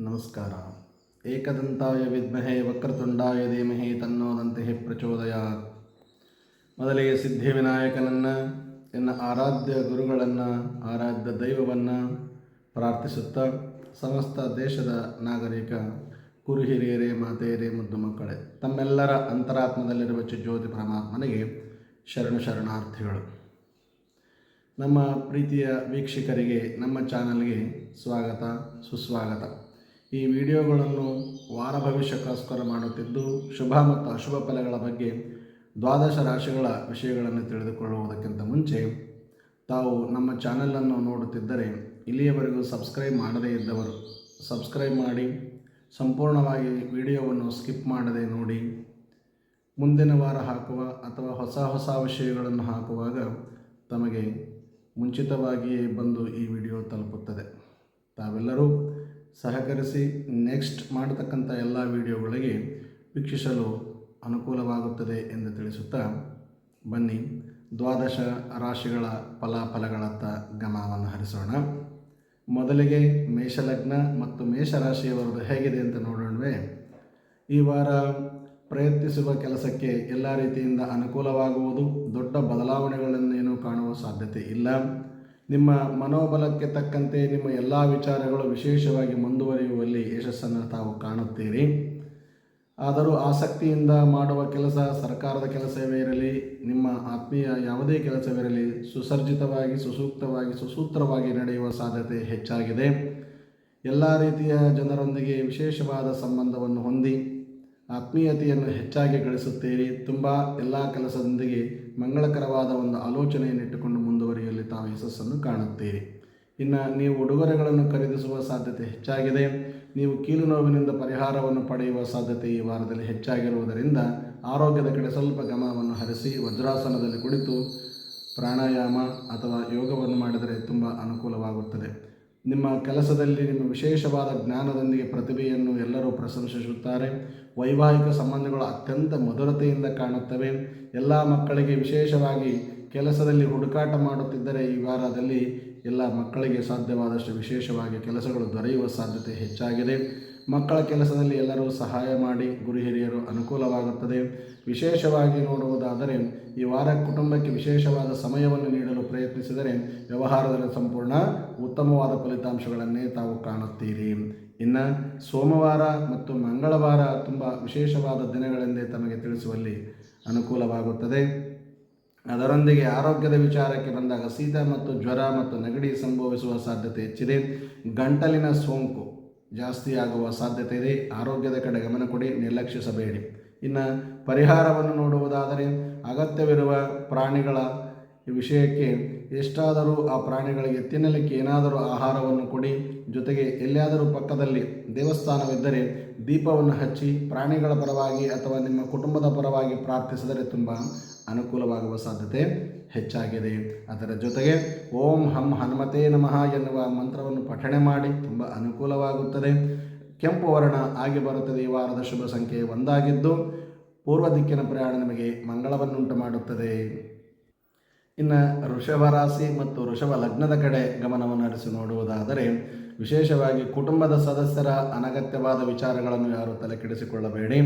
ನಮಸ್ಕಾರ. ಏಕದಂತಾಯ ವಿದ್ಮಹೆ ವಕ್ರತುಂಡಾಯ ಧೀಮಹಿ ತನ್ನೋದಂತೆ ಪ್ರಚೋದಯ ಮೊದಲಿಗೆ ಸಿದ್ಧಿವಿನಾಯಕನನ್ನು ಎನ್ನ ಆರಾಧ್ಯ ಗುರುಗಳನ್ನು, ಆರಾಧ್ಯ ದೈವವನ್ನು ಪ್ರಾರ್ಥಿಸುತ್ತಾ ಸಮಸ್ತ ದೇಶದ ನಾಗರಿಕ ಕುರು ಹಿರಿಯರೇ ಮಾತೆಯರೇ, ಮುದ್ದು ಮಕ್ಕಳೇ, ತಮ್ಮೆಲ್ಲರ ಅಂತರಾತ್ಮದಲ್ಲಿರುವ ಜ್ಯೋತಿ ಪರಮಾತ್ಮನಿಗೆ ಶರಣ ಶರಣಾರ್ಥಿಗಳು. ನಮ್ಮ ಪ್ರೀತಿಯ ವೀಕ್ಷಕರಿಗೆ, ನಮ್ಮ ಚಾನಲ್ಗೆ ಸ್ವಾಗತ, ಸುಸ್ವಾಗತ. ಈ ವಿಡಿಯೋಗಳನ್ನು ವಾರ ಭವಿಷ್ಯಕ್ಕೋಸ್ಕರ ಮಾಡುತ್ತಿದ್ದು, ಶುಭ ಮತ್ತು ಅಶುಭ ಫಲಗಳ ಬಗ್ಗೆ ದ್ವಾದಶ ರಾಶಿಗಳ ವಿಷಯಗಳನ್ನು ತಿಳಿದುಕೊಳ್ಳುವುದಕ್ಕಿಂತ ಮುಂಚೆ, ತಾವು ನಮ್ಮ ಚಾನಲನ್ನು ನೋಡುತ್ತಿದ್ದರೆ ಇಲ್ಲಿಯವರೆಗೂ ಸಬ್ಸ್ಕ್ರೈಬ್ ಮಾಡದೇ ಇದ್ದವರು ಸಬ್ಸ್ಕ್ರೈಬ್ ಮಾಡಿ, ಸಂಪೂರ್ಣವಾಗಿ ವಿಡಿಯೋವನ್ನು ಸ್ಕಿಪ್ ಮಾಡದೆ ನೋಡಿ, ಮುಂದಿನ ವಾರ ಹಾಕುವ ಅಥವಾ ಹೊಸ ಹೊಸ ವಿಷಯಗಳನ್ನು ಹಾಕುವಾಗ ತಮಗೆ ಮುಂಚಿತವಾಗಿಯೇ ಬಂದು ಈ ವಿಡಿಯೋ ತಲುಪುತ್ತದೆ. ತಾವೆಲ್ಲರೂ ಸಹಕರಿಸಿ ನೆಕ್ಸ್ಟ್ ಮಾಡತಕ್ಕಂಥ ಎಲ್ಲ ವಿಡಿಯೋಗಳಿಗೆ ವೀಕ್ಷಿಸಲು ಅನುಕೂಲವಾಗುತ್ತದೆ ಎಂದು ತಿಳಿಸುತ್ತಾ ಬನ್ನಿ ದ್ವಾದಶ ರಾಶಿಗಳ ಫಲಾಫಲಗಳತ್ತ ಗಮನವನ್ನು ಹರಿಸೋಣ. ಮೊದಲಿಗೆ ಮೇಷಲಗ್ನ ಮತ್ತು ಮೇಷರಾಶಿಯವರದು ಹೇಗಿದೆ ಅಂತ ನೋಡೋಣವೇ. ಈ ವಾರ ಪ್ರಯತ್ನಿಸುವ ಕೆಲಸಕ್ಕೆ ಎಲ್ಲ ರೀತಿಯಿಂದ ಅನುಕೂಲವಾಗುವುದು, ದೊಡ್ಡ ಬದಲಾವಣೆಗಳನ್ನೇನು ಕಾಣುವ ಸಾಧ್ಯತೆ ಇಲ್ಲ. ನಿಮ್ಮ ಮನೋಬಲಕ್ಕೆ ತಕ್ಕಂತೆ ನಿಮ್ಮ ಎಲ್ಲ ವಿಚಾರಗಳು ವಿಶೇಷವಾಗಿ ಮುಂದುವರಿಯುವಲ್ಲಿ ಯಶಸ್ಸನ್ನು ತಾವು ಕಾಣುತ್ತೀರಿ. ಆದರೂ ಆಸಕ್ತಿಯಿಂದ ಮಾಡುವ ಕೆಲಸ ಸರ್ಕಾರದ ಕೆಲಸವೇ ಇರಲಿ, ನಿಮ್ಮ ಆತ್ಮೀಯ ಯಾವುದೇ ಕೆಲಸವಿರಲಿ ಸುಸರ್ಜಿತವಾಗಿ ಸುಸೂಕ್ತವಾಗಿ, ಸುಸೂತ್ರವಾಗಿ ನಡೆಯುವ ಸಾಧ್ಯತೆ ಹೆಚ್ಚಾಗಿದೆ. ಎಲ್ಲ ರೀತಿಯ ಜನರೊಂದಿಗೆ ವಿಶೇಷವಾದ ಸಂಬಂಧವನ್ನು ಹೊಂದಿ, ಆತ್ಮೀಯತೆಯನ್ನು ಹೆಚ್ಚಾಗಿ ಗಳಿಸುತ್ತೀರಿ. ತುಂಬ ಎಲ್ಲ ಕೆಲಸದೊಂದಿಗೆ ಮಂಗಳಕರವಾದ ಒಂದು ಆಲೋಚನೆಯನ್ನು ಇಟ್ಟುಕೊಂಡು ಯಶಸ್ಸನ್ನು ಕಾಣುತ್ತೀರಿ. ಇನ್ನು ನೀವು ಉಡುಗೊರೆಗಳನ್ನು ಖರೀದಿಸುವ ಸಾಧ್ಯತೆ ಹೆಚ್ಚಾಗಿದೆ. ನೀವು ಕೀಲು ನೋವಿನಿಂದ ಪರಿಹಾರವನ್ನು ಪಡೆಯುವ ಸಾಧ್ಯತೆ ಈ ವಾರದಲ್ಲಿ ಹೆಚ್ಚಾಗಿರುವುದರಿಂದ ಆರೋಗ್ಯದ ಕಡೆ ಸ್ವಲ್ಪ ಗಮನವನ್ನು ಹರಿಸಿ ವಜ್ರಾಸನದಲ್ಲಿ ಕುಳಿತು ಪ್ರಾಣಾಯಾಮ ಅಥವಾ ಯೋಗವನ್ನು ಮಾಡಿದರೆ ತುಂಬ ಅನುಕೂಲವಾಗುತ್ತದೆ. ನಿಮ್ಮ ಕೆಲಸದಲ್ಲಿ ನಿಮ್ಮ ವಿಶೇಷವಾದ ಜ್ಞಾನದೊಂದಿಗೆ ಪ್ರತಿಭೆಯನ್ನು ಎಲ್ಲರೂ ಪ್ರಶಂಸಿಸುತ್ತಾರೆ. ವೈವಾಹಿಕ ಸಂಬಂಧಗಳು ಅತ್ಯಂತ ಮಧುರತೆಯಿಂದ ಕಾಣುತ್ತವೆ. ಎಲ್ಲ ಮಕ್ಕಳಿಗೆ ವಿಶೇಷವಾಗಿ ಕೆಲಸದಲ್ಲಿ ಹುಡುಕಾಟ ಮಾಡುತ್ತಿದ್ದರೆ ಈ ವಾರದಲ್ಲಿ ಎಲ್ಲ ಮಕ್ಕಳಿಗೆ ಸಾಧ್ಯವಾದಷ್ಟು ವಿಶೇಷವಾಗಿ ಕೆಲಸಗಳು ದೊರೆಯುವ ಸಾಧ್ಯತೆ ಹೆಚ್ಚಾಗಿದೆ. ಮಕ್ಕಳ ಕೆಲಸದಲ್ಲಿ ಎಲ್ಲರೂ ಸಹಾಯ ಮಾಡಿ ಗುರು ಹಿರಿಯರು ಅನುಕೂಲವಾಗುತ್ತದೆ. ವಿಶೇಷವಾಗಿ ನೋಡುವುದಾದರೆ ಈ ವಾರ ಕುಟುಂಬಕ್ಕೆ ವಿಶೇಷವಾದ ಸಮಯವನ್ನು ನೀಡಲು ಪ್ರಯತ್ನಿಸಿದರೆ ವ್ಯವಹಾರದಲ್ಲಿ ಸಂಪೂರ್ಣ ಉತ್ತಮವಾದ ಫಲಿತಾಂಶಗಳನ್ನೇ ತಾವು ಕಾಣುತ್ತೀರಿ. ಇನ್ನು ಸೋಮವಾರ ಮತ್ತು ಮಂಗಳವಾರ ತುಂಬ ವಿಶೇಷವಾದ ದಿನಗಳೆಂದೇ ತಮಗೆ ತಿಳಿಸುವಲ್ಲಿ ಅನುಕೂಲವಾಗುತ್ತದೆ. ಅದರೊಂದಿಗೆ ಆರೋಗ್ಯದ ವಿಚಾರಕ್ಕೆ ಬಂದಾಗ ಶೀತ ಮತ್ತು ಜ್ವರ ಮತ್ತು ನೆಗಡಿ ಸಂಭವಿಸುವ ಸಾಧ್ಯತೆ ಹೆಚ್ಚಿದೆ. ಗಂಟಲಿನ ಸೋಂಕು ಜಾಸ್ತಿ ಆಗುವ ಸಾಧ್ಯತೆ ಇದೆ. ಆರೋಗ್ಯದ ಕಡೆ ಗಮನ ಕೊಡಿ, ನಿರ್ಲಕ್ಷಿಸಬೇಡಿ. ಇನ್ನು ಪರಿಹಾರವನ್ನು ನೋಡುವುದಾದರೆ ಅಗತ್ಯವಿರುವ ಪ್ರಾಣಿಗಳ ವಿಷಯಕ್ಕೆ ಎಷ್ಟಾದರೂ ಆ ಪ್ರಾಣಿಗಳಿಗೆ ತಿನ್ನಲಿಕ್ಕೆ ಏನಾದರೂ ಆಹಾರವನ್ನು ಕೊಡಿ, ಜೊತೆಗೆ ಎಲ್ಲಿಯಾದರೂ ಪಕ್ಕದಲ್ಲಿ ದೇವಸ್ಥಾನವಿದ್ದರೆ ದೀಪವನ್ನು ಹಚ್ಚಿ ಪ್ರಾಣಿಗಳ ಪರವಾಗಿ ಅಥವಾ ನಿಮ್ಮ ಕುಟುಂಬದ ಪರವಾಗಿ ಪ್ರಾರ್ಥಿಸಿದರೆ ತುಂಬ ಅನುಕೂಲವಾಗುವ ಸಾಧ್ಯತೆ ಹೆಚ್ಚಾಗಿದೆ. ಅದರ ಜೊತೆಗೆ ಓಂ ಹಂ ಹನುಮತೇ ನಮಃ ಎನ್ನುವ ಮಂತ್ರವನ್ನು ಪಠಣೆ ಮಾಡಿ ತುಂಬ ಅನುಕೂಲವಾಗುತ್ತದೆ. ಕೆಂಪು ವರ್ಣ ಆಗಿ ಬರುತ್ತದೆ. ಈ ವಾರದ ಶುಭ ಸಂಖ್ಯೆ ಒಂದಾಗಿದ್ದು, ಪೂರ್ವ ದಿಕ್ಕಿನ ಪ್ರಯಾಣ ನಿಮಗೆ ಮಂಗಳವನ್ನುಂಟು ಮಾಡುತ್ತದೆ. ಇನ್ನು ಋಷಭ ರಾಶಿ ಮತ್ತು ಋಷಭ ಲಗ್ನದ ಕಡೆ ಗಮನವನ್ನು ಹರಿಸಿ ನೋಡುವುದಾದರೆ, ವಿಶೇಷವಾಗಿ ಕುಟುಂಬದ ಸದಸ್ಯರ ಅನಗತ್ಯವಾದ ವಿಚಾರಗಳನ್ನು ಯಾರು ತಲೆ ಕೆಡಿಸಿಕೊಳ್ಳಬೇಡಿ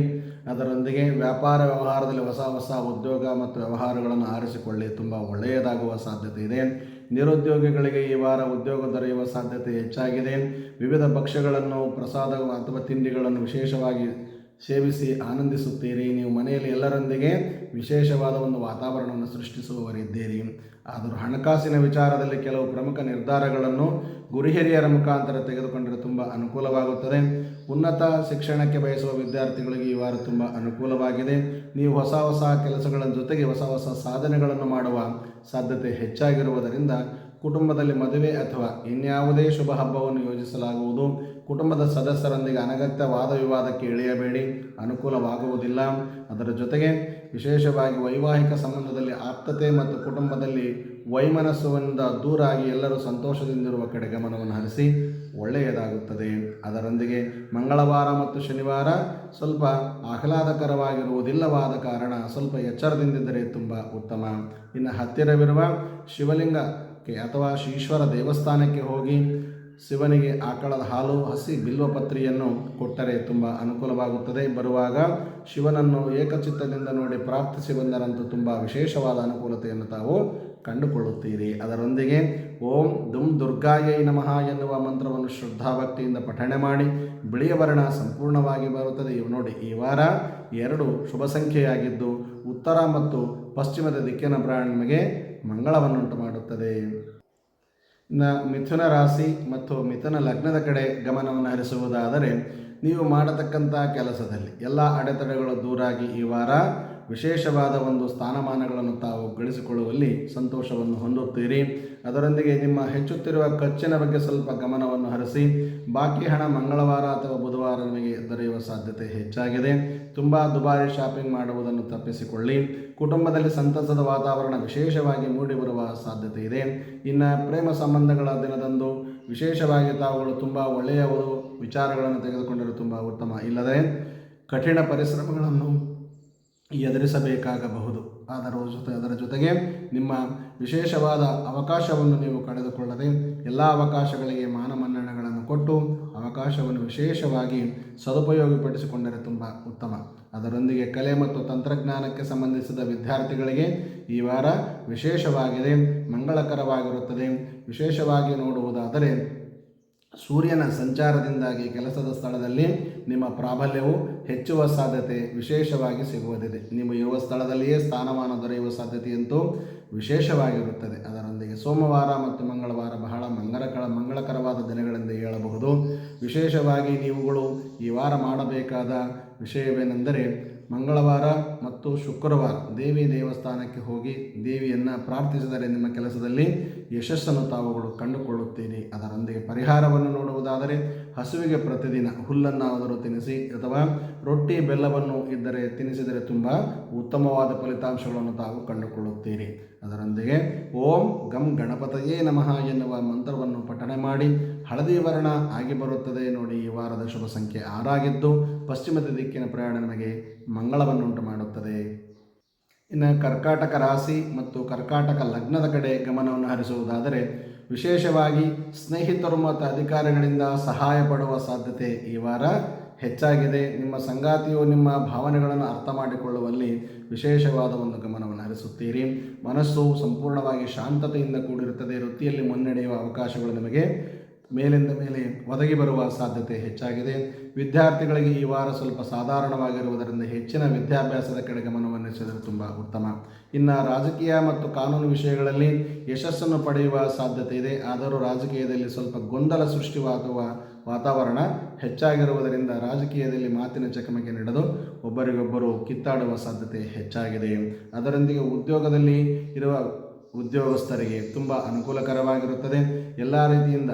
ಅದರೊಂದಿಗೆ ವ್ಯಾಪಾರ ವ್ಯವಹಾರದಲ್ಲಿ ಹೊಸ ಹೊಸ ಉದ್ಯೋಗ ಮತ್ತು ವ್ಯವಹಾರಗಳನ್ನು ಆರಿಸಿಕೊಳ್ಳಿ. ತುಂಬ ಒಳ್ಳೆಯದಾಗುವ ಸಾಧ್ಯತೆ ಇದೆ. ನಿರುದ್ಯೋಗಿಗಳಿಗೆ ಈ ವಾರ ಉದ್ಯೋಗ ದೊರೆಯುವ ಸಾಧ್ಯತೆ ಹೆಚ್ಚಾಗಿದೆ. ವಿವಿಧ ಭಕ್ಷ್ಯಗಳನ್ನು, ಪ್ರಸಾದ ಅಥವಾ ತಿಂಡಿಗಳನ್ನು ವಿಶೇಷವಾಗಿ ಸೇವಿಸಿ ಆನಂದಿಸುತ್ತೀರಿ. ನೀವು ಮನೆಯಲ್ಲಿ ಎಲ್ಲರೊಂದಿಗೆ ವಿಶೇಷವಾದ ಒಂದು ವಾತಾವರಣವನ್ನು ಸೃಷ್ಟಿಸುವವರಿದ್ದೀರಿ. ಆದರೂ ಹಣಕಾಸಿನ ವಿಚಾರದಲ್ಲಿ ಕೆಲವು ಪ್ರಮುಖ ನಿರ್ಧಾರಗಳನ್ನು ಗುರು ಹಿರಿಯರ ಮುಖಾಂತರ ತೆಗೆದುಕೊಂಡರೆ ತುಂಬ ಅನುಕೂಲವಾಗುತ್ತದೆ. ಉನ್ನತ ಶಿಕ್ಷಣಕ್ಕೆ ಬಯಸುವ ವಿದ್ಯಾರ್ಥಿಗಳಿಗೆ ಈ ವಾರ ತುಂಬ ಅನುಕೂಲವಾಗಿದೆ. ನೀವು ಹೊಸ ಹೊಸ ಕೆಲಸಗಳ ಜೊತೆಗೆ ಹೊಸ ಹೊಸ ಸಾಧನೆಗಳನ್ನು ಮಾಡುವ ಸಾಧ್ಯತೆ ಹೆಚ್ಚಾಗಿರುವುದರಿಂದ ಕುಟುಂಬದಲ್ಲಿ ಮದುವೆ ಅಥವಾ ಇನ್ಯಾವುದೇ ಶುಭ ಹಬ್ಬವನ್ನು ಯೋಜಿಸಲಾಗುವುದು. ಕುಟುಂಬದ ಸದಸ್ಯರೊಂದಿಗೆ ಅನಗತ್ಯ ವಾದ ವಿವಾದಕ್ಕೆ ಇಳಿಯಬೇಡಿ, ಅನುಕೂಲವಾಗುವುದಿಲ್ಲ. ಅದರ ಜೊತೆಗೆ ವಿಶೇಷವಾಗಿ ವೈವಾಹಿಕ ಸಂಬಂಧದಲ್ಲಿ ಆಪ್ತತೆ ಮತ್ತು ಕುಟುಂಬದಲ್ಲಿ ವೈಮನಸ್ಸುವಿಂದ ದೂರಾಗಿ ಎಲ್ಲರೂ ಸಂತೋಷದಿಂದಿರುವ ಕಡೆ ಗಮನವನ್ನು ಹರಿಸಿ, ಒಳ್ಳೆಯದಾಗುತ್ತದೆ. ಅದರೊಂದಿಗೆ ಮಂಗಳವಾರ ಮತ್ತು ಶನಿವಾರ ಸ್ವಲ್ಪ ಆಹ್ಲಾದಕರವಾಗಿರುವುದಿಲ್ಲವಾದ ಕಾರಣ ಸ್ವಲ್ಪ ಎಚ್ಚರದಿಂದಿದ್ದರೆ ತುಂಬ ಉತ್ತಮ. ಇನ್ನು ಹತ್ತಿರವಿರುವ ಶಿವಲಿಂಗಕ್ಕೆ ಅಥವಾ ಶ್ರೀಶ್ವರ ದೇವಸ್ಥಾನಕ್ಕೆ ಹೋಗಿ ಶಿವನಿಗೆ ಆಕಳದ ಹಾಲು ಹಸಿ ಬಿಲ್ವಪತ್ರಿಯನ್ನು ಕೊಟ್ಟರೆ ತುಂಬ ಅನುಕೂಲವಾಗುತ್ತದೆ. ಬರುವಾಗ ಶಿವನನ್ನು ಏಕಚಿತ್ತದಿಂದ ನೋಡಿ ಪ್ರಾರ್ಥಿಸಿ ಬಂದರಂತೂ ತುಂಬ ವಿಶೇಷವಾದ ಅನುಕೂಲತೆಯನ್ನು ತಾವು ಕಂಡುಕೊಳ್ಳುತ್ತೀರಿ. ಅದರೊಂದಿಗೆ ಓಂ ದುಂ ದುರ್ಗಾಯೈ ನಮಃ ಎನ್ನುವ ಮಂತ್ರವನ್ನು ಶ್ರದ್ಧಾಭಕ್ತಿಯಿಂದ ಪಠಣೆ ಮಾಡಿ, ಬಿಳಿಯ ವರ್ಣ ಸಂಪೂರ್ಣವಾಗಿ ಬರುತ್ತದೆ. ಇವು ನೋಡಿ, ಈ ವಾರ ಎರಡು ಶುಭ ಸಂಖ್ಯೆಯಾಗಿದ್ದು, ಉತ್ತರ ಮತ್ತು ಪಶ್ಚಿಮದ ದಿಕ್ಕಿನ ನಿಮಗೆ ಮಂಗಳವನ್ನುಂಟು ಮಾಡುತ್ತದೆ. ಇನ್ನು ಮಿಥುನ ರಾಶಿ ಮತ್ತು ಮಿಥುನ ಲಗ್ನದ ಕಡೆ ಗಮನವನ್ನು ಹರಿಸುವುದಾದರೆ ನೀವು ಮಾಡತಕ್ಕಂಥ ಕೆಲಸದಲ್ಲಿ ಎಲ್ಲ ಅಡೆತಡೆಗಳು ದೂರಾಗಿ ಈ ವಾರ ವಿಶೇಷವಾದ ಒಂದು ಸ್ಥಾನಮಾನಗಳನ್ನು ತಾವು ಗಳಿಸಿಕೊಳ್ಳುವಲ್ಲಿ ಸಂತೋಷವನ್ನು ಹೊಂದುತ್ತೀರಿ. ಅದರೊಂದಿಗೆ ನಿಮ್ಮ ಹೆಚ್ಚುತ್ತಿರುವ ಖರ್ಚಿನ ಬಗ್ಗೆ ಸ್ವಲ್ಪ ಗಮನವನ್ನು ಹರಿಸಿ, ಬಾಕಿ ಹಣ ಮಂಗಳವಾರ ಅಥವಾ ಬುಧವಾರ ನಿಮಗೆ ದೊರೆಯುವ ಸಾಧ್ಯತೆ ಹೆಚ್ಚಾಗಿದೆ. ತುಂಬ ದುಬಾರಿ ಶಾಪಿಂಗ್ ಮಾಡುವುದನ್ನು ತಪ್ಪಿಸಿಕೊಳ್ಳಿ. ಕುಟುಂಬದಲ್ಲಿ ಸಂತಸದ ವಾತಾವರಣ ವಿಶೇಷವಾಗಿ ಮೂಡಿಬರುವ ಸಾಧ್ಯತೆ ಇದೆ. ಇನ್ನು ಪ್ರೇಮ ಸಂಬಂಧಗಳ ದಿನದಂದು ವಿಶೇಷವಾಗಿ ತಾವುಗಳು ತುಂಬ ಒಳ್ಳೆಯ ಒಂದು ವಿಚಾರಗಳನ್ನು ತೆಗೆದುಕೊಂಡರೆ ತುಂಬ ಉತ್ತಮ. ಇಲ್ಲದೆ ಕಠಿಣ ಪರಿಶ್ರಮಗಳನ್ನು ಎದುರಿಸಬೇಕಾಗಬಹುದು. ಅದರ ಜೊತೆ, ಅದರ ಜೊತೆಗೆ ನಿಮ್ಮ ವಿಶೇಷವಾದ ಅವಕಾಶವನ್ನು ನೀವು ಕಳೆದುಕೊಳ್ಳದೆ ಎಲ್ಲ ಅವಕಾಶಗಳಿಗೆ ಮಾನಮನ್ನಣೆಗಳನ್ನು ಕೊಟ್ಟು ಅವಕಾಶವನ್ನು ವಿಶೇಷವಾಗಿ ಸದುಪಯೋಗಪಡಿಸಿಕೊಂಡರೆ ತುಂಬ ಉತ್ತಮ. ಅದರೊಂದಿಗೆ ಕಲೆ ಮತ್ತು ತಂತ್ರಜ್ಞಾನಕ್ಕೆ ಸಂಬಂಧಿಸಿದ ವಿದ್ಯಾರ್ಥಿಗಳಿಗೆ ಈ ವಾರ ವಿಶೇಷವಾಗಿದೆ, ಮಂಗಳಕರವಾಗಿರುತ್ತದೆ. ವಿಶೇಷವಾಗಿ ನೋಡುವುದಾದರೆ, ಸೂರ್ಯನ ಸಂಚಾರದಿಂದಾಗಿ ಕೆಲಸದ ಸ್ಥಳದಲ್ಲಿ ನಿಮ್ಮ ಪ್ರಾಬಲ್ಯವು ಹೆಚ್ಚುವ ಸಾಧ್ಯತೆ ವಿಶೇಷವಾಗಿ ಸಿಗುವುದಿದೆ. ನೀವು ಇರುವ ಸ್ಥಳದಲ್ಲಿಯೇ ಸ್ಥಾನಮಾನ ದೊರೆಯುವ ಸಾಧ್ಯತೆಯಂತೂ ವಿಶೇಷವಾಗಿರುತ್ತದೆ. ಅದರೊಂದಿಗೆ ಸೋಮವಾರ ಮತ್ತು ಮಂಗಳವಾರ ಬಹಳ ಮಂಗಳಕರ ಮಂಗಳಕರವಾದ ದಿನಗಳೆಂದು ಹೇಳಬಹುದು. ವಿಶೇಷವಾಗಿ ನೀವುಗಳು ಈ ವಾರ ಮಾಡಬೇಕಾದ ವಿಷಯವೇನೆಂದರೆ ಮಂಗಳವಾರ ಮತ್ತು ಶುಕ್ರವಾರ ದೇವಿ ದೇವಸ್ಥಾನಕ್ಕೆ ಹೋಗಿ ದೇವಿಯನ್ನು ಪ್ರಾರ್ಥಿಸಿದರೆ ನಿಮ್ಮ ಕೆಲಸದಲ್ಲಿ ಯಶಸ್ಸನ್ನು ತಾವುಗಳು ಕಂಡುಕೊಳ್ಳುತ್ತೀರಿ. ಅದರೊಂದಿಗೆ ಪರಿಹಾರವನ್ನು ನೋಡುವುದಾದರೆ ಹಸುವಿಗೆ ಪ್ರತಿದಿನ ಹುಲ್ಲನ್ನಾದರೂ ತಿನ್ನಿಸಿ ಅಥವಾ ರೊಟ್ಟಿ ಬೆಲ್ಲವನ್ನು ಇದ್ದರೆ ತಿನ್ನಿಸಿದರೆ ತುಂಬ ಉತ್ತಮವಾದ ಫಲಿತಾಂಶಗಳನ್ನು ತಾವು ಕಂಡುಕೊಳ್ಳುತ್ತೀರಿ. ಅದರೊಂದಿಗೆ ಓಂ ಗಂ ಗಣಪತಯೇ ನಮಃ ಎನ್ನುವ ಮಂತ್ರವನ್ನು ಪಠಣೆ ಮಾಡಿ ಹಳದಿ ವರ್ಣ ಆಗಿ ಬರುತ್ತದೆ ನೋಡಿ, ಈ ವಾರದ ಶುಭ ಸಂಖ್ಯೆ ಆರಾಗಿದ್ದು, ಪಶ್ಚಿಮದ ದಿಕ್ಕಿನ ಪ್ರಯಾಣ ನಮಗೆ ಮಂಗಳವನ್ನುಂಟು ಮಾಡುತ್ತದೆ. ಇನ್ನು ಕರ್ಕಾಟಕ ರಾಶಿ ಮತ್ತು ಕರ್ಕಾಟಕ ಲಗ್ನದ ಕಡೆ ಗಮನವನ್ನು ಹರಿಸುವುದಾದರೆ, ವಿಶೇಷವಾಗಿ ಸ್ನೇಹಿತರು ಮತ್ತು ಅಧಿಕಾರಿಗಳಿಂದ ಸಹಾಯ ಪಡುವ ಸಾಧ್ಯತೆ ಈ ವಾರ ಹೆಚ್ಚಾಗಿದೆ. ನಿಮ್ಮ ಸಂಗಾತಿಯು ನಿಮ್ಮ ಭಾವನೆಗಳನ್ನು ಅರ್ಥ ಮಾಡಿಕೊಳ್ಳುವಲ್ಲಿ ವಿಶೇಷವಾದ ಒಂದು ಗಮನವನ್ನು ಹರಿಸುತ್ತೀರಿ. ಮನಸ್ಸು ಸಂಪೂರ್ಣವಾಗಿ ಶಾಂತತೆಯಿಂದ ಕೂಡಿರುತ್ತದೆ. ವೃತ್ತಿಯಲ್ಲಿ ಮುನ್ನಡೆಯುವ ಅವಕಾಶಗಳು ನಿಮಗೆ ಮೇಲಿಂದ ಮೇಲೆ ಒದಗಿ ಬರುವ ಸಾಧ್ಯತೆ ಹೆಚ್ಚಾಗಿದೆ. ವಿದ್ಯಾರ್ಥಿಗಳಿಗೆ ಈ ವಾರ ಸ್ವಲ್ಪ ಸಾಧಾರಣವಾಗಿರುವುದರಿಂದ ಹೆಚ್ಚಿನ ವಿದ್ಯಾಭ್ಯಾಸದ ಕಡೆ ಗಮನವನ್ನು ಹರಿಸಿದರೆ ತುಂಬ ಉತ್ತಮ. ಇನ್ನು ರಾಜಕೀಯ ಮತ್ತು ಕಾನೂನು ವಿಷಯಗಳಲ್ಲಿ ಯಶಸ್ಸನ್ನು ಪಡೆಯುವ ಸಾಧ್ಯತೆ ಇದೆ. ಆದರೂ ರಾಜಕೀಯದಲ್ಲಿ ಸ್ವಲ್ಪ ಗೊಂದಲ ಸೃಷ್ಟಿಯಾಗುವ ವಾತಾವರಣ ಹೆಚ್ಚಾಗಿರುವುದರಿಂದ ರಾಜಕೀಯದಲ್ಲಿ ಮಾತಿನ ಚಕಮಕಿ ನಡೆದು ಒಬ್ಬರಿಗೊಬ್ಬರು ಕಿತ್ತಾಡುವ ಸಾಧ್ಯತೆ ಹೆಚ್ಚಾಗಿದೆ. ಅದರೊಂದಿಗೆ ಉದ್ಯೋಗದಲ್ಲಿ ಇರುವ ಉದ್ಯೋಗಸ್ಥರಿಗೆ ತುಂಬ ಅನುಕೂಲಕರವಾಗಿರುತ್ತದೆ. ಎಲ್ಲ ರೀತಿಯಿಂದ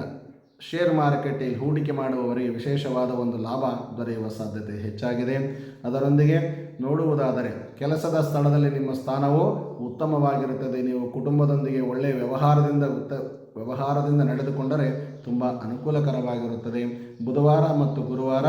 ಶೇರ್ ಮಾರುಕಟ್ಟೆಯಲ್ಲಿ ಹೂಡಿಕೆ ಮಾಡುವವರಿಗೆ ವಿಶೇಷವಾದ ಒಂದು ಲಾಭ ದೊರೆಯುವ ಸಾಧ್ಯತೆ ಹೆಚ್ಚಾಗಿದೆ. ಅದರೊಂದಿಗೆ ನೋಡುವುದಾದರೆ, ಕೆಲಸದ ಸ್ಥಳದಲ್ಲಿ ನಿಮ್ಮ ಸ್ಥಾನವು ಉತ್ತಮವಾಗಿರುತ್ತದೆ. ನೀವು ಕುಟುಂಬದೊಂದಿಗೆ ಒಳ್ಳೆಯ ವ್ಯವಹಾರದಿಂದ ಉತ್ತ, ವ್ಯವಹಾರದಿಂದ ನಡೆದುಕೊಂಡರೆ ತುಂಬ ಅನುಕೂಲಕರವಾಗಿರುತ್ತದೆ. ಬುಧವಾರ ಮತ್ತು ಗುರುವಾರ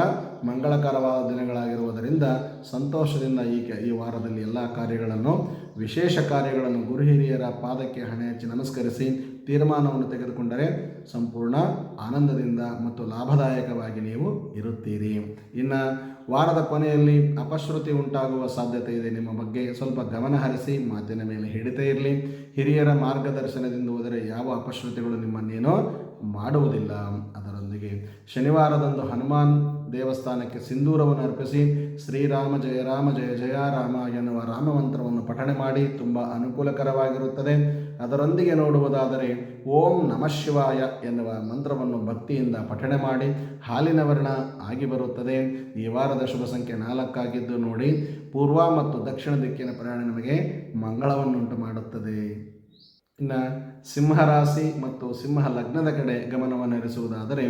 ಮಂಗಳಕರವಾದ ದಿನಗಳಾಗಿರುವುದರಿಂದ ಸಂತೋಷದಿಂದ ಈ ಈ ವಾರದಲ್ಲಿ ಎಲ್ಲ ಕಾರ್ಯಗಳನ್ನು, ವಿಶೇಷ ಕಾರ್ಯಗಳನ್ನು ಗುರು ಹಿರಿಯರ ಪಾದಕ್ಕೆ ಹಣೆ ಹಚ್ಚಿ ನಮಸ್ಕರಿಸಿ ತೀರ್ಮಾನವನ್ನು ತೆಗೆದುಕೊಂಡರೆ ಸಂಪೂರ್ಣ ಆನಂದದಿಂದ ಮತ್ತು ಲಾಭದಾಯಕವಾಗಿ ನೀವು ಇರುತ್ತೀರಿ. ಇನ್ನು ವಾರದ ಕೊನೆಯಲ್ಲಿ ಅಪಶ್ರುತಿ ಉಂಟಾಗುವ ಸಾಧ್ಯತೆ ಇದೆ. ನಿಮ್ಮ ಬಗ್ಗೆ ಸ್ವಲ್ಪ ಗಮನ ಹರಿಸಿ ಮಾತಿನ ಮೇಲೆ ಹಿಡಿತ ಇರಲಿ. ಹಿರಿಯರ ಮಾರ್ಗದರ್ಶನದಿಂದ ಹೋದರೆ ಯಾವ ಅಪಶ್ರುತಿಗಳು ನಿಮ್ಮನ್ನೇನೋ ಮಾಡುವುದಿಲ್ಲ. ಅದರೊಂದಿಗೆ ಶನಿವಾರದಂದು ಹನುಮಾನ್ ದೇವಸ್ಥಾನಕ್ಕೆ ಸಿಂಧೂರವನ್ನು ಅರ್ಪಿಸಿ ಶ್ರೀರಾಮ ಜಯ ರಾಮ ಜಯ ಜಯ ರಾಮ ಎನ್ನುವ ರಾಮಮಂತ್ರವನ್ನು ಪಠಣೆ ಮಾಡಿ ತುಂಬ ಅನುಕೂಲಕರವಾಗಿರುತ್ತದೆ. ಅದರೊಂದಿಗೆ ನೋಡುವುದಾದರೆ ಓಂ ನಮಃ ಶಿವಾಯ ಎನ್ನುವ ಮಂತ್ರವನ್ನು ಭಕ್ತಿಯಿಂದ ಪಠಣೆ ಮಾಡಿ ಹಾಲಿನ ವರ್ಣ ಆಗಿ ಬರುತ್ತದೆ. ಈ ವಾರದ ಶುಭ ಸಂಖ್ಯೆ ನಾಲ್ಕಾಗಿದ್ದು ನೋಡಿ, ಪೂರ್ವ ಮತ್ತು ದಕ್ಷಿಣ ದಿಕ್ಕಿನ ಪ್ರಯಾಣ ನಮಗೆ ಮಂಗಳವನ್ನುಂಟು ಮಾಡುತ್ತದೆ. ಇನ್ನು ಸಿಂಹರಾಶಿ ಮತ್ತು ಸಿಂಹ ಲಗ್ನದ ಕಡೆ ಗಮನವನ್ನು ಹರಿಸುವುದಾದರೆ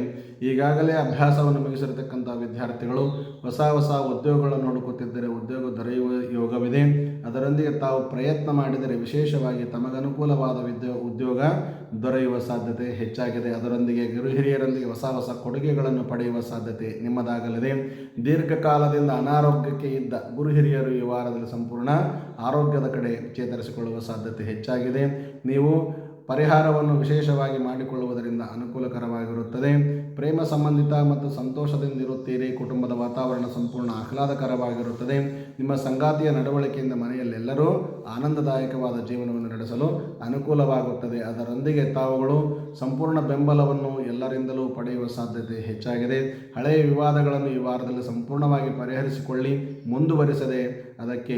ಈಗಾಗಲೇ ಅಭ್ಯಾಸವನ್ನು ಮುಗಿಸಿರತಕ್ಕಂಥ ವಿದ್ಯಾರ್ಥಿಗಳು ಹೊಸ ಹೊಸ ಉದ್ಯೋಗಗಳನ್ನು ಹುಡುಕುತ್ತಿದ್ದರೆ ಉದ್ಯೋಗ ದೊರೆಯುವ ಯೋಗವಿದೆ. ಅದರೊಂದಿಗೆ ತಾವು ಪ್ರಯತ್ನ ಮಾಡಿದರೆ ವಿಶೇಷವಾಗಿ ತಮಗನುಕೂಲವಾದ ವಿದ್ಯೋ, ಉದ್ಯೋಗ ದೊರೆಯುವ ಸಾಧ್ಯತೆ ಹೆಚ್ಚಾಗಿದೆ. ಅದರೊಂದಿಗೆ ಗುರು ಹಿರಿಯರೊಂದಿಗೆ ಹೊಸ ಹೊಸ ಕೊಡುಗೆಗಳನ್ನು ಪಡೆಯುವ ಸಾಧ್ಯತೆ ನಿಮ್ಮದಾಗಲಿದೆ. ದೀರ್ಘಕಾಲದಿಂದ ಅನಾರೋಗ್ಯಕ್ಕೆ ಇದ್ದ ಗುರು ಹಿರಿಯರು ಈ ವಾರದಲ್ಲಿ ಸಂಪೂರ್ಣ ಆರೋಗ್ಯದ ಕಡೆ ಚೇತರಿಸಿಕೊಳ್ಳುವ ಸಾಧ್ಯತೆ ಹೆಚ್ಚಾಗಿದೆ. ನೀವು ಪರಿಹಾರವನ್ನು ವಿಶೇಷವಾಗಿ ಮಾಡಿಕೊಳ್ಳುವುದರಿಂದ ಅನುಕೂಲಕರವಾಗಿರುತ್ತದೆ. ಪ್ರೇಮ ಸಂಬಂಧಿತ ಮತ್ತು ಸಂತೋಷದಿಂದಿರುತ್ತೀರಿ. ಕುಟುಂಬದ ವಾತಾವರಣ ಸಂಪೂರ್ಣ ಆಹ್ಲಾದಕರವಾಗಿರುತ್ತದೆ. ನಿಮ್ಮ ಸಂಗಾತಿಯ ನಡವಳಿಕೆಯಿಂದ ಮನೆಯಲ್ಲೆಲ್ಲರೂ ಆನಂದದಾಯಕವಾದ ಜೀವನವನ್ನು ನಡೆಸಲು ಅನುಕೂಲವಾಗುತ್ತದೆ. ಅದರೊಂದಿಗೆ ತಾವುಗಳು ಸಂಪೂರ್ಣ ಬೆಂಬಲವನ್ನು ಎಲ್ಲರಿಂದಲೂ ಪಡೆಯುವ ಸಾಧ್ಯತೆ ಹೆಚ್ಚಾಗಿದೆ. ಹಳೆಯ ವಿವಾದಗಳನ್ನು ಈ ವಾರದಲ್ಲಿ ಸಂಪೂರ್ಣವಾಗಿ ಪರಿಹರಿಸಿಕೊಳ್ಳಿ, ಮುಂದುವರಿಸದೆ ಅದಕ್ಕೆ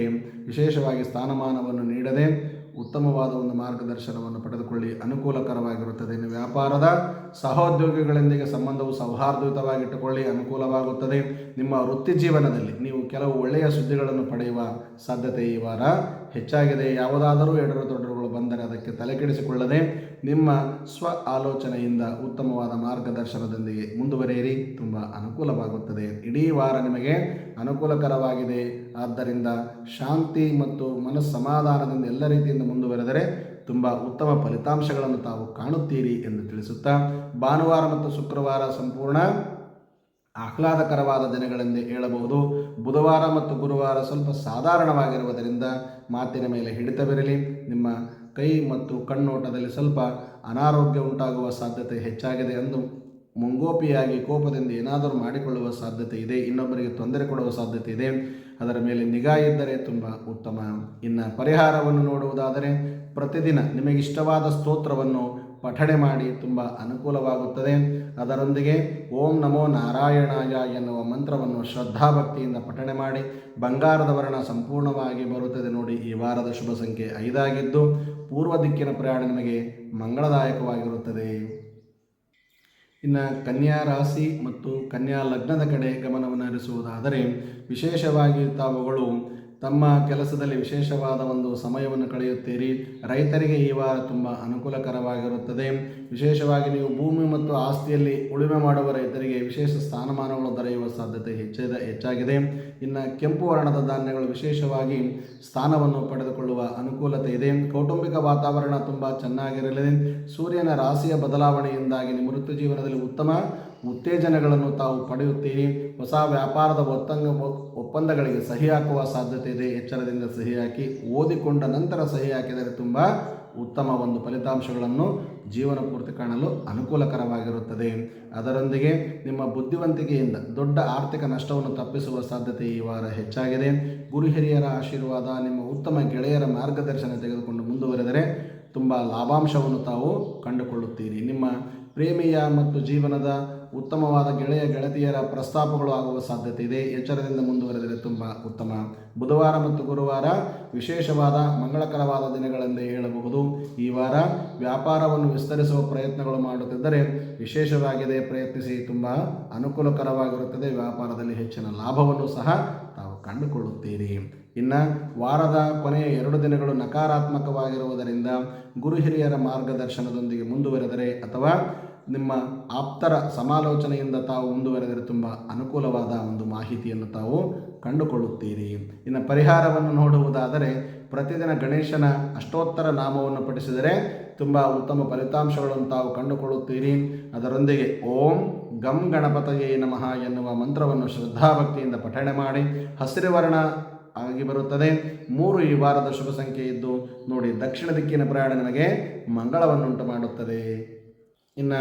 ವಿಶೇಷವಾಗಿ ಸ್ಥಾನಮಾನವನ್ನು ನೀಡದೆ ಉತ್ತಮವಾದ ಒಂದು ಮಾರ್ಗದರ್ಶನವನ್ನು ಪಡೆದುಕೊಳ್ಳಿ. ಅನುಕೂಲಕರವಾಗಿರುತ್ತದೆ. ಇನ್ನು ವ್ಯಾಪಾರದ ಸಹೋದ್ಯೋಗಿಗಳೊಂದಿಗೆ ಸಂಬಂಧವು ಸೌಹಾರ್ದಯುತವಾಗಿಟ್ಟುಕೊಳ್ಳಿ. ಅನುಕೂಲವಾಗುತ್ತದೆ. ನಿಮ್ಮ ವೃತ್ತಿ ಜೀವನದಲ್ಲಿ ನೀವು ಕೆಲವು ಒಳ್ಳೆಯ ಸುದ್ದಿಗಳನ್ನು ಪಡೆಯುವ ಸಾಧ್ಯತೆ ಈ ವಾರ ಹೆಚ್ಚಾಗಿದೆ. ಯಾವುದಾದರೂ ಎಡರು ತೊಡರುಗಳು ಬಂದರೆ ಅದಕ್ಕೆ ತಲೆಕೆಡಿಸಿಕೊಳ್ಳದೆ ನಿಮ್ಮ ಸ್ವ ಆಲೋಚನೆಯಿಂದ ಉತ್ತಮವಾದ ಮಾರ್ಗದರ್ಶನದೊಂದಿಗೆ ಮುಂದುವರಿಯಿರಿ. ತುಂಬ ಅನುಕೂಲವಾಗುತ್ತದೆ. ಇಡೀ ವಾರ ನಿಮಗೆ ಅನುಕೂಲಕರವಾಗಿದೆ. ಆದ್ದರಿಂದ ಶಾಂತಿ ಮತ್ತು ಮನಸ್ಸಮಾಧಾನದಿಂದ ಎಲ್ಲ ರೀತಿಯಿಂದ ಮುಂದುವರೆದರೆ ತುಂಬ ಉತ್ತಮ ಫಲಿತಾಂಶಗಳನ್ನು ತಾವು ಕಾಣುತ್ತೀರಿ ಎಂದು ತಿಳಿಸುತ್ತಾ, ಭಾನುವಾರ ಮತ್ತು ಶುಕ್ರವಾರ ಸಂಪೂರ್ಣ ಆಹ್ಲಾದಕರವಾದ ದಿನಗಳೆಂದೇ ಹೇಳಬಹುದು. ಬುಧವಾರ ಮತ್ತು ಗುರುವಾರ ಸ್ವಲ್ಪ ಸಾಧಾರಣವಾಗಿರುವುದರಿಂದ ಮಾತಿನ ಮೇಲೆ ಹಿಡಿತವಿರಲಿ. ನಿಮ್ಮ ಕೈ ಮತ್ತು ಕಣ್ಣೋಟದಲ್ಲಿ ಸ್ವಲ್ಪ ಅನಾರೋಗ್ಯ ಉಂಟಾಗುವ ಸಾಧ್ಯತೆ ಹೆಚ್ಚಾಗಿದೆ ಎಂದು ಮುಂಗೋಪಿಯಾಗಿ ಕೋಪದಿಂದ ಏನಾದರೂ ಮಾಡಿಕೊಳ್ಳುವ ಸಾಧ್ಯತೆ ಇದೆ. ಇನ್ನೊಬ್ಬರಿಗೆ ತೊಂದರೆ ಕೊಡುವ ಸಾಧ್ಯತೆ ಇದೆ. ಅದರ ಮೇಲೆ ನಿಗಾ ಇದ್ದರೆ ತುಂಬ ಉತ್ತಮ. ಇನ್ನು ಪರಿಹಾರವನ್ನು ನೋಡುವುದಾದರೆ ಪ್ರತಿದಿನ ನಿಮಗಿಷ್ಟವಾದ ಸ್ತೋತ್ರವನ್ನು ಪಠಣೆ ಮಾಡಿ ತುಂಬ ಅನುಕೂಲವಾಗುತ್ತದೆ. ಅದರೊಂದಿಗೆ ಓಂ ನಮೋ ನಾರಾಯಣಾಯ ಎನ್ನುವ ಮಂತ್ರವನ್ನು ಶ್ರದ್ಧಾಭಕ್ತಿಯಿಂದ ಪಠಣೆ ಮಾಡಿ ಬಂಗಾರದ ವರ್ಣ ಸಂಪೂರ್ಣವಾಗಿ ಬರುತ್ತದೆ ನೋಡಿ ಈ ವಾರದ ಶುಭ ಸಂಖ್ಯೆ ಐದಾಗಿದ್ದು, ಪೂರ್ವ ದಿಕ್ಕಿನ ಪ್ರಯಾಣ ನಿಮಗೆ ಮಂಗಳದಾಯಕವಾಗಿರುತ್ತದೆ. ಇನ್ನು ಕನ್ಯಾ ರಾಶಿ ಮತ್ತು ಕನ್ಯಾ ಲಗ್ನದ ಕಡೆ ಗಮನವನ್ನು ಹರಿಸುವುದಾದರೆ ವಿಶೇಷವಾಗಿ ತಾವುಗಳು ತಮ್ಮ ಕೆಲಸದಲ್ಲಿ ವಿಶೇಷವಾದ ಒಂದು ಸಮಯವನ್ನು ಕಳೆಯುತ್ತೀರಿ. ರೈತರಿಗೆ ಈ ವಾರ ತುಂಬ ಅನುಕೂಲಕರವಾಗಿರುತ್ತದೆ. ವಿಶೇಷವಾಗಿ ನೀವು ಭೂಮಿ ಮತ್ತು ಆಸ್ತಿಯಲ್ಲಿ ಉಳುಮೆ ಮಾಡುವ ರೈತರಿಗೆ ವಿಶೇಷ ಸ್ಥಾನಮಾನಗಳು ದೊರೆಯುವ ಸಾಧ್ಯತೆ ಹೆಚ್ಚಿದ, ಹೆಚ್ಚಾಗಿದೆ. ಇನ್ನು ಕೆಂಪು ವರ್ಣದ ಧಾನ್ಯಗಳು ವಿಶೇಷವಾಗಿ ಸ್ಥಾನವನ್ನು ಪಡೆದುಕೊಳ್ಳುವ ಅನುಕೂಲತೆ ಇದೆ. ಕೌಟುಂಬಿಕ ವಾತಾವರಣ ತುಂಬ ಚೆನ್ನಾಗಿರಲಿದೆ ಸೂರ್ಯನ ರಾಶಿಯ ಬದಲಾವಣೆಯಿಂದಾಗಿ ನಿಮ್ಮ ವೃತ್ತಿ ಜೀವನದಲ್ಲಿ ಉತ್ತಮ ಉತ್ತೇಜನಗಳನ್ನು ತಾವು ಪಡೆಯುತ್ತೀರಿ. ಹೊಸ ವ್ಯಾಪಾರದ ಒತ್ತಂಗ, ಒಪ್ಪಂದಗಳಿಗೆ ಸಹಿ ಹಾಕುವ ಸಾಧ್ಯತೆ ಇದೆ. ಎಚ್ಚರದಿಂದ ಸಹಿ ಹಾಕಿ ಓದಿಕೊಂಡ ನಂತರ ಸಹಿ ಹಾಕಿದರೆ ತುಂಬ ಉತ್ತಮ ಒಂದು ಫಲಿತಾಂಶಗಳನ್ನು ಜೀವನ ಪೂರ್ತಿ ಕಾಣಲು ಅನುಕೂಲಕರವಾಗಿರುತ್ತದೆ. ಅದರೊಂದಿಗೆ ನಿಮ್ಮ ಬುದ್ಧಿವಂತಿಕೆಯಿಂದ ದೊಡ್ಡ ಆರ್ಥಿಕ ನಷ್ಟವನ್ನು ತಪ್ಪಿಸುವ ಸಾಧ್ಯತೆ ಈ ವಾರ ಹೆಚ್ಚಾಗಿದೆ. ಗುರು ಹಿರಿಯರ ಆಶೀರ್ವಾದ, ನಿಮ್ಮ ಉತ್ತಮ ಗೆಳೆಯರ ಮಾರ್ಗದರ್ಶನ ತೆಗೆದುಕೊಂಡು ಮುಂದುವರೆದರೆ ತುಂಬ ಲಾಭಾಂಶವನ್ನು ತಾವು ಕಂಡುಕೊಳ್ಳುತ್ತೀರಿ. ನಿಮ್ಮ ಪ್ರೇಮಿಯ ಮತ್ತು ಜೀವನದ ಉತ್ತಮವಾದ ಗೆಳೆಯ, ಗೆಳತಿಯರ ಪ್ರಸ್ತಾಪಗಳು ಆಗುವ ಸಾಧ್ಯತೆ ಇದೆ. ಎಚ್ಚರದಿಂದ ಮುಂದುವರೆದರೆ ತುಂಬ ಉತ್ತಮ. ಬುಧವಾರ ಮತ್ತು ಗುರುವಾರ ವಿಶೇಷವಾದ ಮಂಗಳಕರವಾದ ದಿನಗಳೆಂದೇ ಹೇಳಬಹುದು. ಈ ವಾರ ವ್ಯಾಪಾರವನ್ನು ವಿಸ್ತರಿಸುವ ಪ್ರಯತ್ನಗಳು ಮಾಡುತ್ತಿದ್ದರೆ ವಿಶೇಷವಾಗಿದೆ. ಪ್ರಯತ್ನಿಸಿ ತುಂಬ ಅನುಕೂಲಕರವಾಗಿರುತ್ತದೆ. ವ್ಯಾಪಾರದಲ್ಲಿ ಹೆಚ್ಚಿನ ಲಾಭವನ್ನು ಸಹ ತಾವು ಕಂಡುಕೊಳ್ಳುತ್ತೀರಿ. ಇನ್ನು ವಾರದ ಕೊನೆಯ ಎರಡು ದಿನಗಳು ನಕಾರಾತ್ಮಕವಾಗಿರುವುದರಿಂದ ಗುರು ಹಿರಿಯರ ಮಾರ್ಗದರ್ಶನದೊಂದಿಗೆ ಮುಂದುವರೆದರೆ ಅಥವಾ ನಿಮ್ಮ ಆಪ್ತರ ಸಮಾಲೋಚನೆಯಿಂದ ತಾವು ಮುಂದುವರೆದರೆ ತುಂಬ ಅನುಕೂಲವಾದ ಒಂದು ಮಾಹಿತಿಯನ್ನು ತಾವು ಕಂಡುಕೊಳ್ಳುತ್ತೀರಿ. ಇನ್ನು ಪರಿಹಾರವನ್ನು ನೋಡುವುದಾದರೆ ಪ್ರತಿದಿನ ಗಣೇಶನ ಅಷ್ಟೋತ್ತರ ನಾಮವನ್ನು ಪಠಿಸಿದರೆ ತುಂಬ ಉತ್ತಮ ಫಲಿತಾಂಶಗಳನ್ನು ತಾವು ಕಂಡುಕೊಳ್ಳುತ್ತೀರಿ. ಅದರೊಂದಿಗೆ ಓಂ ಗಂ ಗಣಪತಯೇ ನಮಃ ಎನ್ನುವ ಮಂತ್ರವನ್ನು ಶ್ರದ್ಧಾಭಕ್ತಿಯಿಂದ ಪಠಣೆ ಮಾಡಿ ಹಸಿರು ವರ್ಣ ಆಗಿ ಬರುತ್ತದೆ. ಮೂರು ಈ ವಾರದ ಶುಭ ಸಂಖ್ಯೆ ಇದ್ದು, ನೋಡಿ, ದಕ್ಷಿಣ ದಿಕ್ಕಿನ ಪ್ರಯಾಣ ನನಗೆ ಮಂಗಳವನ್ನುಂಟು ಮಾಡುತ್ತದೆ. ಇನ್ನು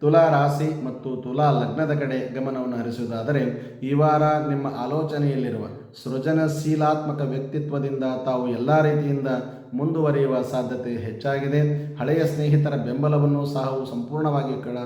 ತುಲಾ ರಾಶಿ ಮತ್ತು ತುಲಾ ಲಗ್ನದ ಕಡೆ ಗಮನವನ್ನು ಹರಿಸುವುದಾದರೆ, ಈ ವಾರ ನಿಮ್ಮ ಆಲೋಚನೆಯಲ್ಲಿರುವ ಸೃಜನಶೀಲಾತ್ಮಕ ವ್ಯಕ್ತಿತ್ವದಿಂದ ತಾವು ಎಲ್ಲ ರೀತಿಯಿಂದ ಮುಂದುವರಿಯುವ ಸಾಧ್ಯತೆ ಹೆಚ್ಚಾಗಿದೆ. ಹಳೆಯ ಸ್ನೇಹಿತರ ಬೆಂಬಲವನ್ನು ಸಹ ಸಂಪೂರ್ಣವಾಗಿ ಕಳ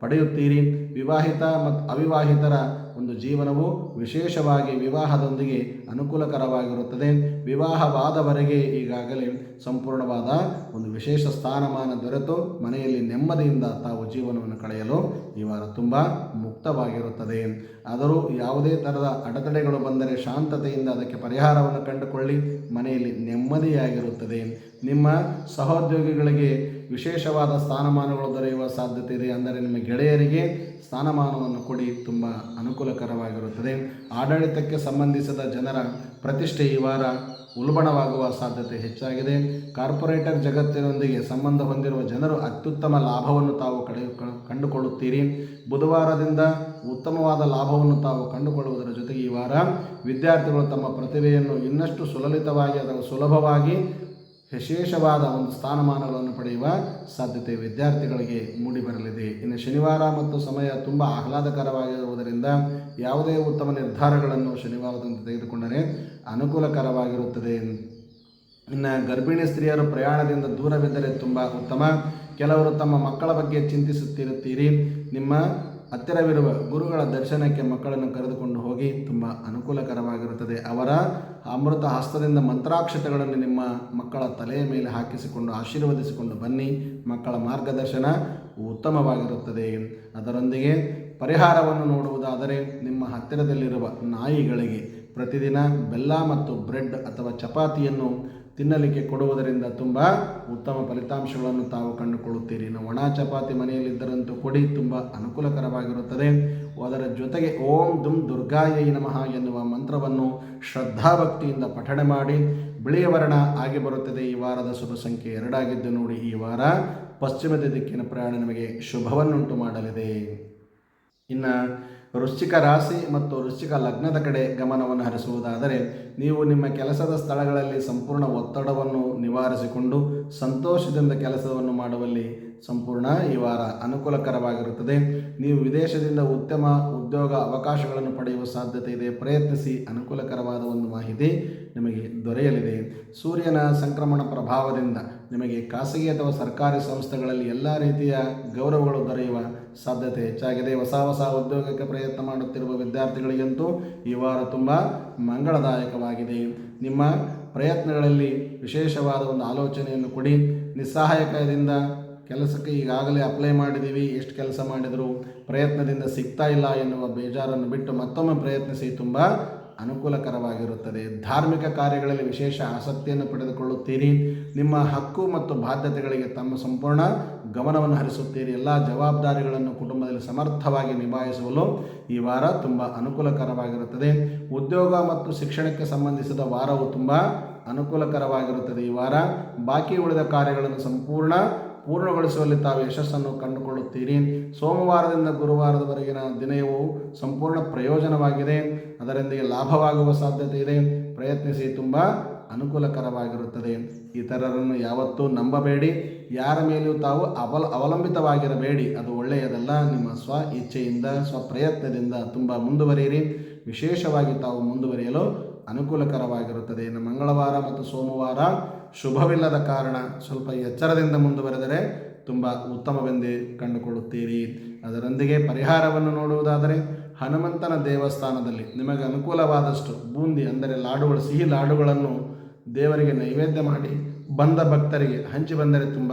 ಪಡೆಯುತ್ತೀರಿ. ವಿವಾಹಿತ ಮತ್ತು ಅವಿವಾಹಿತರ ಒಂದು ಜೀವನವು ವಿಶೇಷವಾಗಿ ವಿವಾಹದೊಂದಿಗೆ ಅನುಕೂಲಕರವಾಗಿರುತ್ತದೆ. ವಿವಾಹವಾದವರೆಗೆ ಈಗಾಗಲೇ ಸಂಪೂರ್ಣವಾದ ಒಂದು ವಿಶೇಷ ಸ್ಥಾನಮಾನ ದೊರೆತು. ಮನೆಯಲ್ಲಿ ನೆಮ್ಮದಿಯಿಂದ ತಾವು ಜೀವನವನ್ನು ಕಳೆಯಲು ಈ ವಾರ ತುಂಬ ಮುಕ್ತವಾಗಿರುತ್ತದೆ. ಆದರೂ ಯಾವುದೇ ಥರದ ಅಡೆತಡೆಗಳು ಬಂದರೆ ಶಾಂತತೆಯಿಂದ ಅದಕ್ಕೆ ಪರಿಹಾರವನ್ನು ಕಂಡುಕೊಳ್ಳಿ. ಮನೆಯಲ್ಲಿ ನೆಮ್ಮದಿಯಾಗಿರುತ್ತದೆ. ನಿಮ್ಮ ಸಹೋದ್ಯೋಗಿಗಳಿಗೆ ವಿಶೇಷವಾದ ಸ್ಥಾನಮಾನಗಳು ದೊರೆಯುವ ಸಾಧ್ಯತೆ ಇದೆ ಅಂದರೆ ನಿಮ್ಮ ಗೆಳೆಯರಿಗೆ ಸ್ಥಾನಮಾನವನ್ನು ಕೊಡಿ, ತುಂಬ ಅನುಕೂಲಕರವಾಗಿರುತ್ತದೆ. ಆಡಳಿತಕ್ಕೆ ಸಂಬಂಧಿಸಿದ ಜನರ ಪ್ರತಿಷ್ಠೆ ಈ ವಾರ ಉಲ್ಬಣವಾಗುವ ಸಾಧ್ಯತೆ ಹೆಚ್ಚಾಗಿದೆ. ಕಾರ್ಪೊರೇಟರ್ ಜಗತ್ತಿನೊಂದಿಗೆ ಸಂಬಂಧ ಹೊಂದಿರುವ ಜನರು ಅತ್ಯುತ್ತಮ ಲಾಭವನ್ನು ತಾವು ಕಡೆ ಕಂಡುಕೊಳ್ಳುತ್ತೀರಿ. ಬುಧವಾರದಿಂದ ಉತ್ತಮವಾದ ಲಾಭವನ್ನು ತಾವು ಕಂಡುಕೊಳ್ಳುವುದರ ಜೊತೆಗೆ ಈ ವಾರ ವಿದ್ಯಾರ್ಥಿಗಳು ತಮ್ಮ ಪ್ರತಿಭೆಯನ್ನು ಇನ್ನಷ್ಟು ಸುಲಲಿತವಾಗಿ ಅಥವಾ ಸುಲಭವಾಗಿ ವಿಶೇಷವಾದ ಒಂದು ಸ್ಥಾನಮಾನಗಳನ್ನು ಪಡೆಯುವ ಸಾಧ್ಯತೆ ವಿದ್ಯಾರ್ಥಿಗಳಿಗೆ ಮೂಡಿಬರಲಿದೆ. ಇನ್ನು ಶನಿವಾರ ಮತ್ತು ಸಮಯ ತುಂಬ ಆಹ್ಲಾದಕರವಾಗಿರುವುದರಿಂದ ಯಾವುದೇ ಉತ್ತಮ ನಿರ್ಧಾರಗಳನ್ನು ಶನಿವಾರದಂದು ತೆಗೆದುಕೊಂಡರೆ ಅನುಕೂಲಕರವಾಗಿರುತ್ತದೆ. ಇನ್ನು ಗರ್ಭಿಣಿ ಸ್ತ್ರೀಯರು ಪ್ರಯಾಣದಿಂದ ದೂರವಿದ್ದರೆ ತುಂಬ ಉತ್ತಮ. ಕೆಲವರು ತಮ್ಮ ಮಕ್ಕಳ ಬಗ್ಗೆ ಚಿಂತಿಸುತ್ತಿರುತ್ತೀರಿ. ನಿಮ್ಮ ಹತ್ತಿರವಿರುವ ಗುರುಗಳ ದರ್ಶನಕ್ಕೆ ಮಕ್ಕಳನ್ನು ಕರೆದುಕೊಂಡು ಹೋಗಿ ತುಂಬ ಅನುಕೂಲಕರವಾಗಿರುತ್ತದೆ. ಅವರ ಅಮೃತ ಹಸ್ತದಿಂದ ಮಂತ್ರಾಕ್ಷತೆಗಳನ್ನು ನಿಮ್ಮ ಮಕ್ಕಳ ತಲೆಯ ಮೇಲೆ ಹಾಕಿಸಿಕೊಂಡು ಆಶೀರ್ವದಿಸಿಕೊಂಡು ಬನ್ನಿ. ಮಕ್ಕಳ ಮಾರ್ಗದರ್ಶನ ಉತ್ತಮವಾಗಿರುತ್ತದೆ. ಅದರೊಂದಿಗೆ ಪರಿಹಾರವನ್ನು ನೋಡುವುದಾದರೆ ನಿಮ್ಮ ಹತ್ತಿರದಲ್ಲಿರುವ ನಾಯಿಗಳಿಗೆ ಪ್ರತಿದಿನ ಬೆಲ್ಲ ಮತ್ತು ಬ್ರೆಡ್ ಅಥವಾ ಚಪಾತಿಯನ್ನು ತಿನ್ನಲಿಕ್ಕೆ ಕೊಡುವುದರಿಂದ ತುಂಬ ಉತ್ತಮ ಫಲಿತಾಂಶಗಳನ್ನು ತಾವು ಕಂಡುಕೊಳ್ಳುತ್ತೀರಿ. ಇನ್ನು ಒಣ ಚಪಾತಿ ಮನೆಯಲ್ಲಿದ್ದರಂತೂ ಕೊಡಿ, ತುಂಬ ಅನುಕೂಲಕರವಾಗಿರುತ್ತದೆ. ಅದರ ಜೊತೆಗೆ ಓಂ ದುಂ ದುರ್ಗಾಯೈ ನಮಃ ಎನ್ನುವ ಮಂತ್ರವನ್ನು ಶ್ರದ್ಧಾಭಕ್ತಿಯಿಂದ ಪಠಣೆ ಮಾಡಿ, ಬಿಳಿಯ ವರ್ಣ ಆಗಿ ಬರುತ್ತದೆ. ಈ ವಾರದ ಶುಭ ಸಂಖ್ಯೆ ಎರಡಾಗಿದ್ದು ನೋಡಿ, ಈ ವಾರ ಪಶ್ಚಿಮದ ದಿಕ್ಕಿನ ಪ್ರಯಾಣ ನಿಮಗೆ ಶುಭವನ್ನುಂಟು ಮಾಡಲಿದೆ. ಇನ್ನು ವೃಶ್ಚಿಕ ರಾಶಿ ಮತ್ತು ವೃಶ್ಚಿಕ ಲಗ್ನದ ಕಡೆ ಗಮನವನ್ನು ಹರಿಸುವುದಾದರೆ ನೀವು ನಿಮ್ಮ ಕೆಲಸದ ಸ್ಥಳಗಳಲ್ಲಿ ಸಂಪೂರ್ಣ ಒತ್ತಡವನ್ನು ನಿವಾರಿಸಿಕೊಂಡು ಸಂತೋಷದಿಂದ ಕೆಲಸವನ್ನು ಮಾಡುವಲ್ಲಿ ಸಂಪೂರ್ಣ ಈ ವಾರ ಅನುಕೂಲಕರವಾಗಿರುತ್ತದೆ. ನೀವು ವಿದೇಶದಿಂದ ಉತ್ತಮ ಉದ್ಯೋಗ ಅವಕಾಶಗಳನ್ನು ಪಡೆಯುವ ಸಾಧ್ಯತೆ ಇದೆ. ಪ್ರಯತ್ನಿಸಿ, ಅನುಕೂಲಕರವಾದ ಒಂದು ಮಾಹಿತಿ ನಿಮಗೆ ದೊರೆಯಲಿದೆ. ಸೂರ್ಯನ ಸಂಕ್ರಮಣ ಪ್ರಭಾವದಿಂದ ನಿಮಗೆ ಖಾಸಗಿ ಅಥವಾ ಸರ್ಕಾರಿ ಸಂಸ್ಥೆಗಳಲ್ಲಿ ಎಲ್ಲ ರೀತಿಯ ಗೌರವಗಳು ದೊರೆಯುವ ಸಾಧ್ಯತೆ ಹೆಚ್ಚಾಗಿದೆ. ಹೊಸ ಹೊಸ ಉದ್ಯೋಗಕ್ಕೆ ಪ್ರಯತ್ನ ಮಾಡುತ್ತಿರುವ ವಿದ್ಯಾರ್ಥಿಗಳಿಗಂತೂ ಈ ವಾರ ತುಂಬ ಮಂಗಳದಾಯಕವಾಗಿದೆ. ನಿಮ್ಮ ಪ್ರಯತ್ನಗಳಲ್ಲಿ ವಿಶೇಷವಾದ ಒಂದು ಆಲೋಚನೆಯನ್ನು ಕೊಡಿ. ನಿಸ್ಸಹಾಯಕದಿಂದ ಕೆಲಸಕ್ಕೆ ಈಗಾಗಲೇ ಅಪ್ಲೈ ಮಾಡಿದ್ದೀವಿ. ಎಷ್ಟು ಕೆಲಸ ಮಾಡಿದರೂ? ಪ್ರಯತ್ನದಿಂದ ಸಿಗ್ತಾ ಇಲ್ಲ ಎನ್ನುವ ಬೇಜಾರನ್ನು ಬಿಟ್ಟು ಮತ್ತೊಮ್ಮೆ ಪ್ರಯತ್ನಿಸಿ. ತುಂಬ ಅನುಕೂಲಕರವಾಗಿರುತ್ತದೆ. ಧಾರ್ಮಿಕ ಕಾರ್ಯಗಳಲ್ಲಿ ವಿಶೇಷ ಆಸಕ್ತಿಯನ್ನು ಪಡೆದುಕೊಳ್ಳುತ್ತೀರಿ. ನಿಮ್ಮ ಹಕ್ಕು ಮತ್ತು ಬಾಧ್ಯತೆಗಳಿಗೆ ತಮ್ಮ ಸಂಪೂರ್ಣ ಗಮನವನ್ನು ಹರಿಸುತ್ತೀರಿ. ಎಲ್ಲ ಜವಾಬ್ದಾರಿಗಳನ್ನು ಕುಟುಂಬದಲ್ಲಿ ಸಮರ್ಥವಾಗಿ ನಿಭಾಯಿಸಲು ಈ ವಾರ ತುಂಬ ಅನುಕೂಲಕರವಾಗಿರುತ್ತದೆ. ಉದ್ಯೋಗ ಮತ್ತು ಶಿಕ್ಷಣಕ್ಕೆ ಸಂಬಂಧಿಸಿದ ವಾರವು ತುಂಬ ಅನುಕೂಲಕರವಾಗಿರುತ್ತದೆ. ಈ ವಾರ ಬಾಕಿ ಉಳಿದ ಕಾರ್ಯಗಳನ್ನು ಸಂಪೂರ್ಣ ಪೂರ್ಣಗೊಳಿಸುವಲ್ಲಿ ತಾವು ಯಶಸ್ಸನ್ನು ಕಂಡುಕೊಳ್ಳುತ್ತೀರಿ. ಸೋಮವಾರದಿಂದ ಗುರುವಾರದವರೆಗಿನ ದಿನವು ಸಂಪೂರ್ಣ ಪ್ರಯೋಜನವಾಗಿದೆ. ಅದರೊಂದಿಗೆ ಲಾಭವಾಗುವ ಸಾಧ್ಯತೆ ಇದೆ. ಪ್ರಯತ್ನಿಸಿ ತುಂಬ ಅನುಕೂಲಕರವಾಗಿರುತ್ತದೆ. ಇತರರನ್ನು ಯಾವತ್ತೂ ನಂಬಬೇಡಿ. ಯಾರ ಮೇಲೆಯೂ ತಾವು ಅವಲ, ಅವಲಂಬಿತವಾಗಿರಬೇಡಿ. ಅದು ಒಳ್ಳೆಯದಲ್ಲ. ನಿಮ್ಮ ಸ್ವ ಇಚ್ಛೆಯಿಂದ ಸ್ವಪ್ರಯತ್ನದಿಂದ ತುಂಬ ಮುಂದುವರಿಯಿರಿ. ವಿಶೇಷವಾಗಿ ತಾವು ಮುಂದುವರಿಯಲು ಅನುಕೂಲಕರವಾಗಿರುತ್ತದೆ. ಇನ್ನು ಮಂಗಳವಾರ ಮತ್ತು ಸೋಮವಾರ ಶುಭವಿಲ್ಲದ ಕಾರಣ ಸ್ವಲ್ಪ ಎಚ್ಚರದಿಂದ ಮುಂದುವರೆದರೆ ತುಂಬ ಉತ್ತಮವೆಂದೇ ಕಂಡುಕೊಳ್ಳುತ್ತೀರಿ. ಅದರೊಂದಿಗೆ ಪರಿಹಾರವನ್ನು ನೋಡುವುದಾದರೆ ಹನುಮಂತನ ದೇವಸ್ಥಾನದಲ್ಲಿ ನಿಮಗೆ ಅನುಕೂಲವಾದಷ್ಟು ಬೂಂದಿ ಅಂದರೆ ಲಾಡುಗಳು, ಸಿಹಿ ಲಾಡುಗಳನ್ನು ದೇವರಿಗೆ ನೈವೇದ್ಯ ಮಾಡಿ ಬಂದ ಭಕ್ತರಿಗೆ ಹಂಚಿ ಬಂದರೆ ತುಂಬ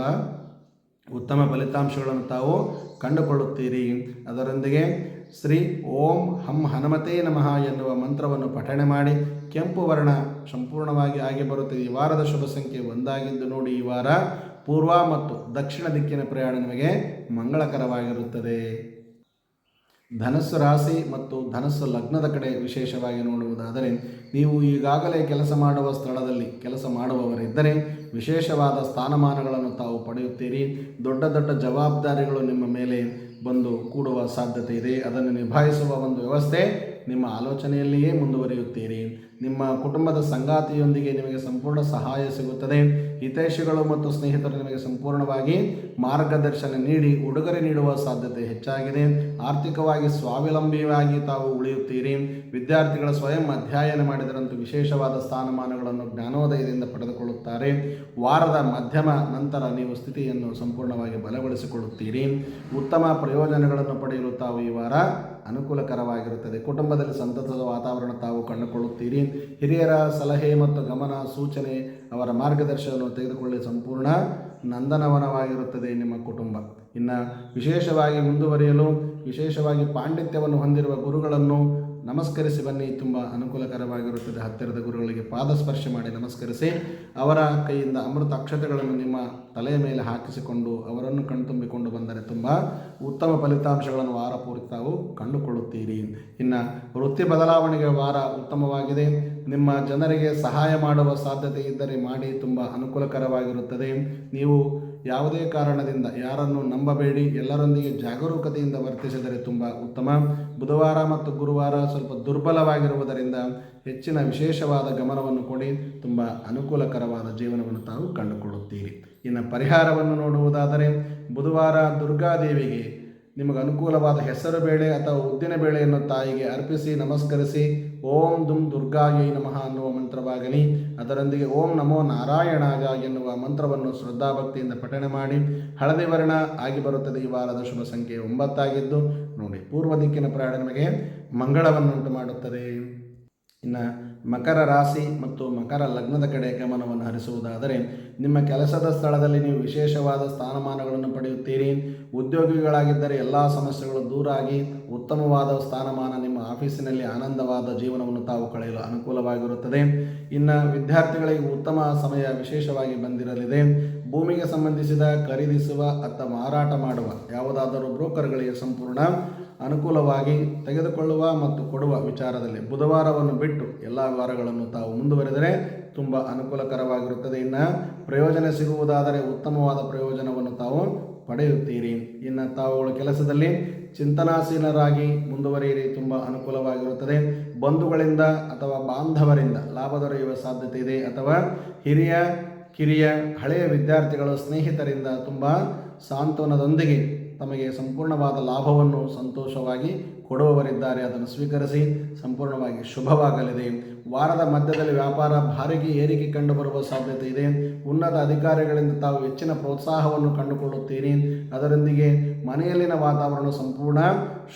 ಉತ್ತಮ ಫಲಿತಾಂಶಗಳನ್ನು ತಾವು ಕಂಡುಕೊಳ್ಳುತ್ತೀರಿ. ಅದರೊಂದಿಗೆ ಶ್ರೀ ಓಂ ಹಂ ಹನುಮತೇ ನಮಃ ಎನ್ನುವ ಮಂತ್ರವನ್ನು ಪಠಣೆ ಮಾಡಿ ಕೆಂಪು ವರ್ಣ ಸಂಪೂರ್ಣವಾಗಿ ಆಗಿ ಬರುತ್ತದೆ. ಈ ವಾರದ ಶುಭ ಸಂಖ್ಯೆ ಒಂದಾಗಿದ್ದು ನೋಡಿ, ಈ ವಾರ ಪೂರ್ವ ಮತ್ತು ದಕ್ಷಿಣ ದಿಕ್ಕಿನ ಪ್ರಯಾಣ ನಿಮಗೆ ಮಂಗಳಕರವಾಗಿರುತ್ತದೆ. ಧನಸ್ಸು ರಾಶಿ ಮತ್ತು ಧನಸ್ಸು ಲಗ್ನದ ಕಡೆ ವಿಶೇಷವಾಗಿ ನೋಡುವುದಾದರೆ, ನೀವು ಈಗಾಗಲೇ ಕೆಲಸ ಮಾಡುವ ಸ್ಥಳದಲ್ಲಿ ಕೆಲಸ ಮಾಡುವವರಿದ್ದರೆ, ವಿಶೇಷವಾದ ಸ್ಥಾನಮಾನಗಳನ್ನು ತಾವು ಪಡೆಯುತ್ತೀರಿ. ದೊಡ್ಡ ದೊಡ್ಡ ಜವಾಬ್ದಾರಿಗಳು ನಿಮ್ಮ ಮೇಲೆ ಬಂದು ಕೂಡುವ ಸಾಧ್ಯತೆ ಇದೆ. ಅದನ್ನು ನಿಭಾಯಿಸುವ ಒಂದು ವ್ಯವಸ್ಥೆ ನಿಮ್ಮ ಆಲೋಚನೆಯಲ್ಲಿಯೇ ಮುಂದುವರಿಯುತ್ತೀರಿ. ನಿಮ್ಮ ಕುಟುಂಬದ ಸಂಗಾತಿಯೊಂದಿಗೆ ನಿಮಗೆ ಸಂಪೂರ್ಣ ಸಹಾಯ ಸಿಗುತ್ತದೆ. ಹಿತೈಷಿಗಳು ಮತ್ತು ಸ್ನೇಹಿತರು ನಿಮಗೆ ಸಂಪೂರ್ಣವಾಗಿ ಮಾರ್ಗದರ್ಶನ ನೀಡಿ ಉಡುಗೊರೆ ನೀಡುವ ಸಾಧ್ಯತೆ ಹೆಚ್ಚಾಗಿದೆ. ಆರ್ಥಿಕವಾಗಿ ಸ್ವಾವಲಂಬಿಯಾಗಿ ತಾವು ಉಳಿಯುತ್ತೀರಿ. ವಿದ್ಯಾರ್ಥಿಗಳ ಸ್ವಯಂ ಅಧ್ಯಯನ ಮಾಡಿದರಂತೂ ವಿಶೇಷವಾದ ಸ್ಥಾನಮಾನಗಳನ್ನು ಜ್ಞಾನೋದಯದಿಂದ ಪಡೆದುಕೊಳ್ಳುತ್ತಾರೆ. ವಾರದ ಮಧ್ಯಮ ನಂತರ ನೀವು ಸ್ಥಿತಿಯನ್ನು ಸಂಪೂರ್ಣವಾಗಿ ಬಲಗೊಳಿಸಿಕೊಳ್ಳುತ್ತೀರಿ. ಉತ್ತಮ ಪ್ರಯೋಜನಗಳನ್ನು ಪಡೆಯಲು ತಾವು ಈ ವಾರ ಅನುಕೂಲಕರವಾಗಿರುತ್ತದೆ. ಕುಟುಂಬದಲ್ಲಿ ಸಂತಸದ ವಾತಾವರಣ ತಾವು ಕಂಡುಕೊಳ್ಳುತ್ತೀರಿ. ಹಿರಿಯರ ಸಲಹೆ ಮತ್ತು ಗಮನ ಸೂಚನೆ ಅವರ ಮಾರ್ಗದರ್ಶನವನ್ನು ತೆಗೆದುಕೊಳ್ಳಿ. ಸಂಪೂರ್ಣ ನಂದನವನವಾಗಿರುತ್ತದೆ ನಿಮ್ಮ ಕುಟುಂಬ. ಇನ್ನು ವಿಶೇಷವಾಗಿ ಮುಂದುವರಿಯಲು, ವಿಶೇಷವಾಗಿ ಪಾಂಡಿತ್ಯವನ್ನು ಹೊಂದಿರುವ ಗುರುಗಳನ್ನು ನಮಸ್ಕರಿಸಿ ಬನ್ನಿ. ತುಂಬ ಅನುಕೂಲಕರವಾಗಿರುತ್ತದೆ. ಹತ್ತಿರದ ಗುರುಗಳಿಗೆ ಪಾದಸ್ಪರ್ಶ ಮಾಡಿ ನಮಸ್ಕರಿಸಿ. ಅವರ ಕೈಯಿಂದ ಅಮೃತ ಅಕ್ಷತೆಗಳನ್ನು ನಿಮ್ಮ ತಲೆಯ ಮೇಲೆ ಹಾಕಿಸಿಕೊಂಡು ಅವರನ್ನು ಕಣ್ತುಂಬಿಕೊಂಡು ಬಂದರೆ ತುಂಬ ಉತ್ತಮ ಫಲಿತಾಂಶಗಳನ್ನು ವಾರ ಪೂರ್ತಿ ತಾವು ಕಂಡುಕೊಳ್ಳುತ್ತೀರಿ. ಇನ್ನು ವೃತ್ತಿ ಬದಲಾವಣೆಗೆ ವಾರ ಉತ್ತಮವಾಗಿದೆ. ನಿಮ್ಮ ಜನರಿಗೆ ಸಹಾಯ ಮಾಡುವ ಸಾಧ್ಯತೆ ಇದ್ದರೆ ಮಾಡಿ ತುಂಬ ಅನುಕೂಲಕರವಾಗಿರುತ್ತದೆ. ನೀವು ಯಾವುದೇ ಕಾರಣದಿಂದ ಯಾರನ್ನು ನಂಬಬೇಡಿ. ಎಲ್ಲರೊಂದಿಗೆ ಜಾಗರೂಕತೆಯಿಂದ ವರ್ತಿಸಿದರೆ ತುಂಬ ಉತ್ತಮ. ಬುಧವಾರ ಮತ್ತು ಗುರುವಾರ ಸ್ವಲ್ಪ ದುರ್ಬಲವಾಗಿರುವುದರಿಂದ ಹೆಚ್ಚಿನ ವಿಶೇಷವಾದ ಗಮನವನ್ನು ಕೊಡಿ. ತುಂಬ ಅನುಕೂಲಕರವಾದ ಜೀವನವನ್ನು ತಾವು ಕಂಡುಕೊಳ್ಳುತ್ತೀರಿ. ಇನ್ನು ಪರಿಹಾರವನ್ನು ನೋಡುವುದಾದರೆ, ಬುಧವಾರ ದುರ್ಗಾದೇವಿಗೆ ನಿಮಗೆ ಅನುಕೂಲವಾದ ಹೆಸರು ಬೇಳೆ ಅಥವಾ ಉದ್ದಿನ ಬೇಳೆಯನ್ನು ತಾಯಿಗೆ ಅರ್ಪಿಸಿ, ನಮಸ್ಕರಿಸಿ ಓಂ ದುಂ ದುರ್ಗಾಯೈ ನಮಃ ಅನ್ನುವ ಮಂತ್ರವಾಗಲಿ. ಅದರೊಂದಿಗೆ ಓಂ ನಮೋ ನಾರಾಯಣಾಗ ಎನ್ನುವ ಮಂತ್ರವನ್ನು ಶ್ರದ್ಧಾಭಕ್ತಿಯಿಂದ ಪಠಣೆ ಮಾಡಿ. ಹಳದಿ ವರ್ಣ ಆಗಿ ಬರುತ್ತದೆ ಈ ವಾರದ ಶುಭ ಸಂಖ್ಯೆ ಒಂಬತ್ತಾಗಿದ್ದು, ನೋಡಿ ಪೂರ್ವ ದಿಕ್ಕಿನ ಪ್ರಯಾಣ ನಿಮಗೆ ಮಂಗಳವನ್ನುಂಟು ಮಾಡುತ್ತದೆ. ಇನ್ನು ಮಕರ ರಾಶಿ ಮತ್ತು ಮಕರ ಲಗ್ನದ ಕಡೆ ಗಮನವನ್ನು ಹರಿಸುವುದಾದರೆ, ನಿಮ್ಮ ಕೆಲಸದ ಸ್ಥಳದಲ್ಲಿ ನೀವು ವಿಶೇಷವಾದ ಸ್ಥಾನಮಾನಗಳನ್ನು ಪಡೆಯುತ್ತೀರಿ. ಉದ್ಯೋಗಿಗಳಾಗಿದ್ದರೆ ಎಲ್ಲ ಸಮಸ್ಯೆಗಳು ದೂರಾಗಿ ಉತ್ತಮವಾದ ಸ್ಥಾನಮಾನ ನಿಮ್ಮ ಆಫೀಸಿನಲ್ಲಿ ಆನಂದವಾದ ಜೀವನವನ್ನು ತಾವು ಕಳೆಯಲು ಅನುಕೂಲವಾಗಿರುತ್ತದೆ. ಇನ್ನು ವಿದ್ಯಾರ್ಥಿಗಳಿಗೆ ಉತ್ತಮ ಸಮಯ ವಿಶೇಷವಾಗಿ ಬಂದಿರಲಿದೆ. ಭೂಮಿಗೆ ಸಂಬಂಧಿಸಿದ ಖರೀದಿಸುವ ಅಥವಾ ಮಾರಾಟ ಮಾಡುವ ಯಾವುದಾದರೂ ಬ್ರೋಕರ್ಗಳಿಗೆ ಸಂಪೂರ್ಣ ಅನುಕೂಲವಾಗಿ ತೆಗೆದುಕೊಳ್ಳುವ ಮತ್ತು ಕೊಡುವ ವಿಚಾರದಲ್ಲಿ ಬುಧವಾರವನ್ನು ಬಿಟ್ಟು ಎಲ್ಲ ವಾರಗಳನ್ನು ತಾವು ಮುಂದುವರೆದರೆ ತುಂಬ ಅನುಕೂಲಕರವಾಗಿರುತ್ತದೆ. ಇನ್ನು ಪ್ರಯೋಜನ ಸಿಗುವುದಾದರೆ ಉತ್ತಮವಾದ ಪ್ರಯೋಜನವನ್ನು ತಾವು ಪಡೆಯುತ್ತೀರಿ. ಇನ್ನು ತಾವುಗಳ ಕೆಲಸದಲ್ಲಿ ಚಿಂತನಾಸೀನರಾಗಿ ಮುಂದುವರಿಯಿರಿ, ತುಂಬ ಅನುಕೂಲವಾಗಿರುತ್ತದೆ. ಬಂಧುಗಳಿಂದ ಅಥವಾ ಬಾಂಧವರಿಂದ ಲಾಭ ದೊರೆಯುವ ಸಾಧ್ಯತೆ ಇದೆ. ಅಥವಾ ಹಿರಿಯ, ಕಿರಿಯ, ಹಳೆಯ ವಿದ್ಯಾರ್ಥಿಗಳು ಸ್ನೇಹಿತರಿಂದ ತುಂಬ ಸಾಂತ್ವನದೊಂದಿಗೆ ತಮಗೆ ಸಂಪೂರ್ಣವಾದ ಲಾಭವನ್ನು ಸಂತೋಷವಾಗಿ ಕೊಡುವವರಿದ್ದಾರೆ. ಅದನ್ನು ಸ್ವೀಕರಿಸಿ ಸಂಪೂರ್ಣವಾಗಿ ಶುಭವಾಗಲಿದೆ. ವಾರದ ಮಧ್ಯದಲ್ಲಿ ವ್ಯಾಪಾರ ಭಾರಿಗೆ ಏರಿಕೆ ಕಂಡುಬರುವ ಸಾಧ್ಯತೆ ಇದೆ. ಉನ್ನತ ಅಧಿಕಾರಿಗಳಿಂದ ತಾವು ಹೆಚ್ಚಿನ ಪ್ರೋತ್ಸಾಹವನ್ನು ಕಂಡುಕೊಳ್ಳುತ್ತೀರಿ. ಅದರೊಂದಿಗೆ ಮನೆಯಲ್ಲಿನ ವಾತಾವರಣ ಸಂಪೂರ್ಣ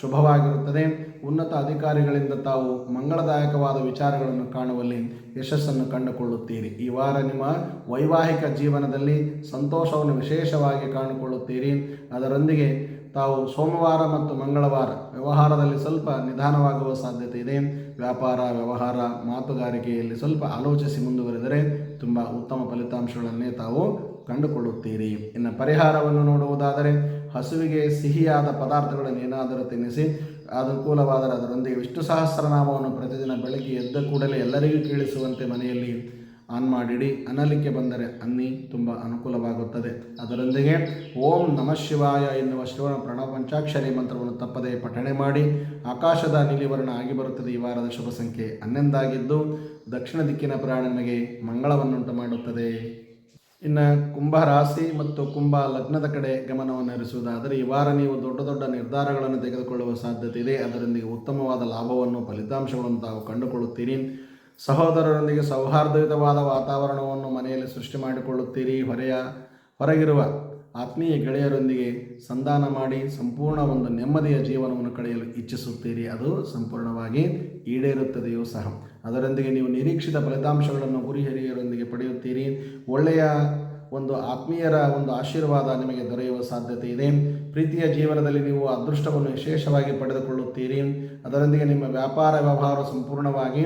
ಶುಭವಾಗಿರುತ್ತದೆ. ಉನ್ನತ ಅಧಿಕಾರಿಗಳಿಂದ ತಾವು ಮಂಗಳದಾಯಕವಾದ ವಿಚಾರಗಳನ್ನು ಕಾಣುವಲ್ಲಿ ಯಶಸ್ಸನ್ನು ಕಂಡುಕೊಳ್ಳುತ್ತೀರಿ. ಈ ವಾರ ನಿಮ್ಮ ವೈವಾಹಿಕ ಜೀವನದಲ್ಲಿ ಸಂತೋಷವನ್ನು ವಿಶೇಷವಾಗಿ ಕಾಣಿಕೊಳ್ಳುತ್ತೀರಿ. ಅದರೊಂದಿಗೆ ತಾವು ಸೋಮವಾರ ಮತ್ತು ಮಂಗಳವಾರ ವ್ಯವಹಾರದಲ್ಲಿ ಸ್ವಲ್ಪ ನಿಧಾನವಾಗುವ ಸಾಧ್ಯತೆ ಇದೆ. ವ್ಯಾಪಾರ, ವ್ಯವಹಾರ, ಮಾತುಗಾರಿಕೆಯಲ್ಲಿ ಸ್ವಲ್ಪ ಆಲೋಚಿಸಿ ಮುಂದುವರೆದರೆ ತುಂಬ ಉತ್ತಮ ಫಲಿತಾಂಶಗಳನ್ನೇ ತಾವು ಕಂಡುಕೊಳ್ಳುತ್ತೀರಿ. ಇನ್ನು ಪರಿಹಾರವನ್ನು ನೋಡುವುದಾದರೆ ಹಸುವಿಗೆ ಸಿಹಿಯಾದ ಪದಾರ್ಥಗಳನ್ನು ಏನಾದರೂ ತಿನ್ನಿಸಿ ಅನುಕೂಲವಾದರೆ ಅದರೊಂದಿಗೆ ವಿಷ್ಣು ಸಹಸ್ರನಾಮವನ್ನು ಪ್ರತಿದಿನ ಬೆಳಗ್ಗೆ ಎದ್ದ ಕೂಡಲೇ ಎಲ್ಲರಿಗೂ ಕೇಳಿಸುವಂತೆ ಮನೆಯಲ್ಲಿ ಆನ್ ಮಾಡಿಡಿ. ಅನ್ನಲಿಕ್ಕೆ ಬಂದರೆ ಅನ್ನಿ ತುಂಬ ಅನುಕೂಲವಾಗುತ್ತದೆ. ಅದರೊಂದಿಗೆ ಓಂ ನಮಃ ಶಿವಾಯ ಎನ್ನುವ ಶ್ರವಣ ಪ್ರಣವ ಪಂಚಾಕ್ಷರಿ ಮಂತ್ರವನ್ನು ತಪ್ಪದೇ ಪಠಣೆ ಮಾಡಿ ಆಕಾಶದ ನೀಲಿವರ್ಣ ಆಗಿ ಬರುತ್ತದೆ. ಈ ವಾರದ ಶುಭ ಸಂಖ್ಯೆ ಹನ್ನೊಂದಾಗಿದ್ದು ದಕ್ಷಿಣ ದಿಕ್ಕಿನ ಪ್ರಾಣನಿಗೆ ಮಂಗಳವನ್ನುಂಟು ಮಾಡುತ್ತದೆ. ಇನ್ನು ಕುಂಭ ರಾಶಿ ಮತ್ತು ಕುಂಭ ಲಗ್ನದ ಕಡೆ ಗಮನವನ್ನು ಹರಿಸುವುದಾದರೆ ಈ ವಾರ ನೀವು ದೊಡ್ಡ ದೊಡ್ಡ ನಿರ್ಧಾರಗಳನ್ನು ತೆಗೆದುಕೊಳ್ಳುವ ಸಾಧ್ಯತೆ ಇದೆ. ಅದರೊಂದಿಗೆ ಉತ್ತಮವಾದ ಲಾಭವನ್ನು, ಫಲಿತಾಂಶಗಳನ್ನು ತಾವು ಕಂಡುಕೊಳ್ಳುತ್ತೀರಿ. ಸಹೋದರರೊಂದಿಗೆ ಸೌಹಾರ್ದಯುತವಾದ ವಾತಾವರಣವನ್ನು ಮನೆಯಲ್ಲಿ ಸೃಷ್ಟಿ ಮಾಡಿಕೊಳ್ಳುತ್ತೀರಿ. ಹೊರೆಯ, ಹೊರಗಿರುವ ಆತ್ಮೀಯ ಗೆಳೆಯರೊಂದಿಗೆ ಸಂಧಾನ ಮಾಡಿ ಸಂಪೂರ್ಣ ಒಂದು ನೆಮ್ಮದಿಯ ಜೀವನವನ್ನು ಕಳೆಯಲು ಇಚ್ಛಿಸುತ್ತೀರಿ. ಅದು ಸಂಪೂರ್ಣವಾಗಿ ಈಡೇರುತ್ತದೆಯೂ ಸಹ. ಅದರೊಂದಿಗೆ ನೀವು ನಿರೀಕ್ಷಿತ ಫಲಿತಾಂಶಗಳನ್ನು ಗುರಿ ಹಿರಿಯರೊಂದಿಗೆ ಪಡೆಯುತ್ತೀರಿ. ಒಳ್ಳೆಯ ಒಂದು ಆತ್ಮೀಯರ ಒಂದು ಆಶೀರ್ವಾದ ನಿಮಗೆ ದೊರೆಯುವ ಸಾಧ್ಯತೆ ಇದೆ. ಪ್ರೀತಿಯ ಜೀವನದಲ್ಲಿ ನೀವು ಅದೃಷ್ಟವನ್ನು ವಿಶೇಷವಾಗಿ ಪಡೆದುಕೊಳ್ಳುತ್ತೀರಿ. ಅದರೊಂದಿಗೆ ನಿಮ್ಮ ವ್ಯಾಪಾರ ವ್ಯವಹಾರ ಸಂಪೂರ್ಣವಾಗಿ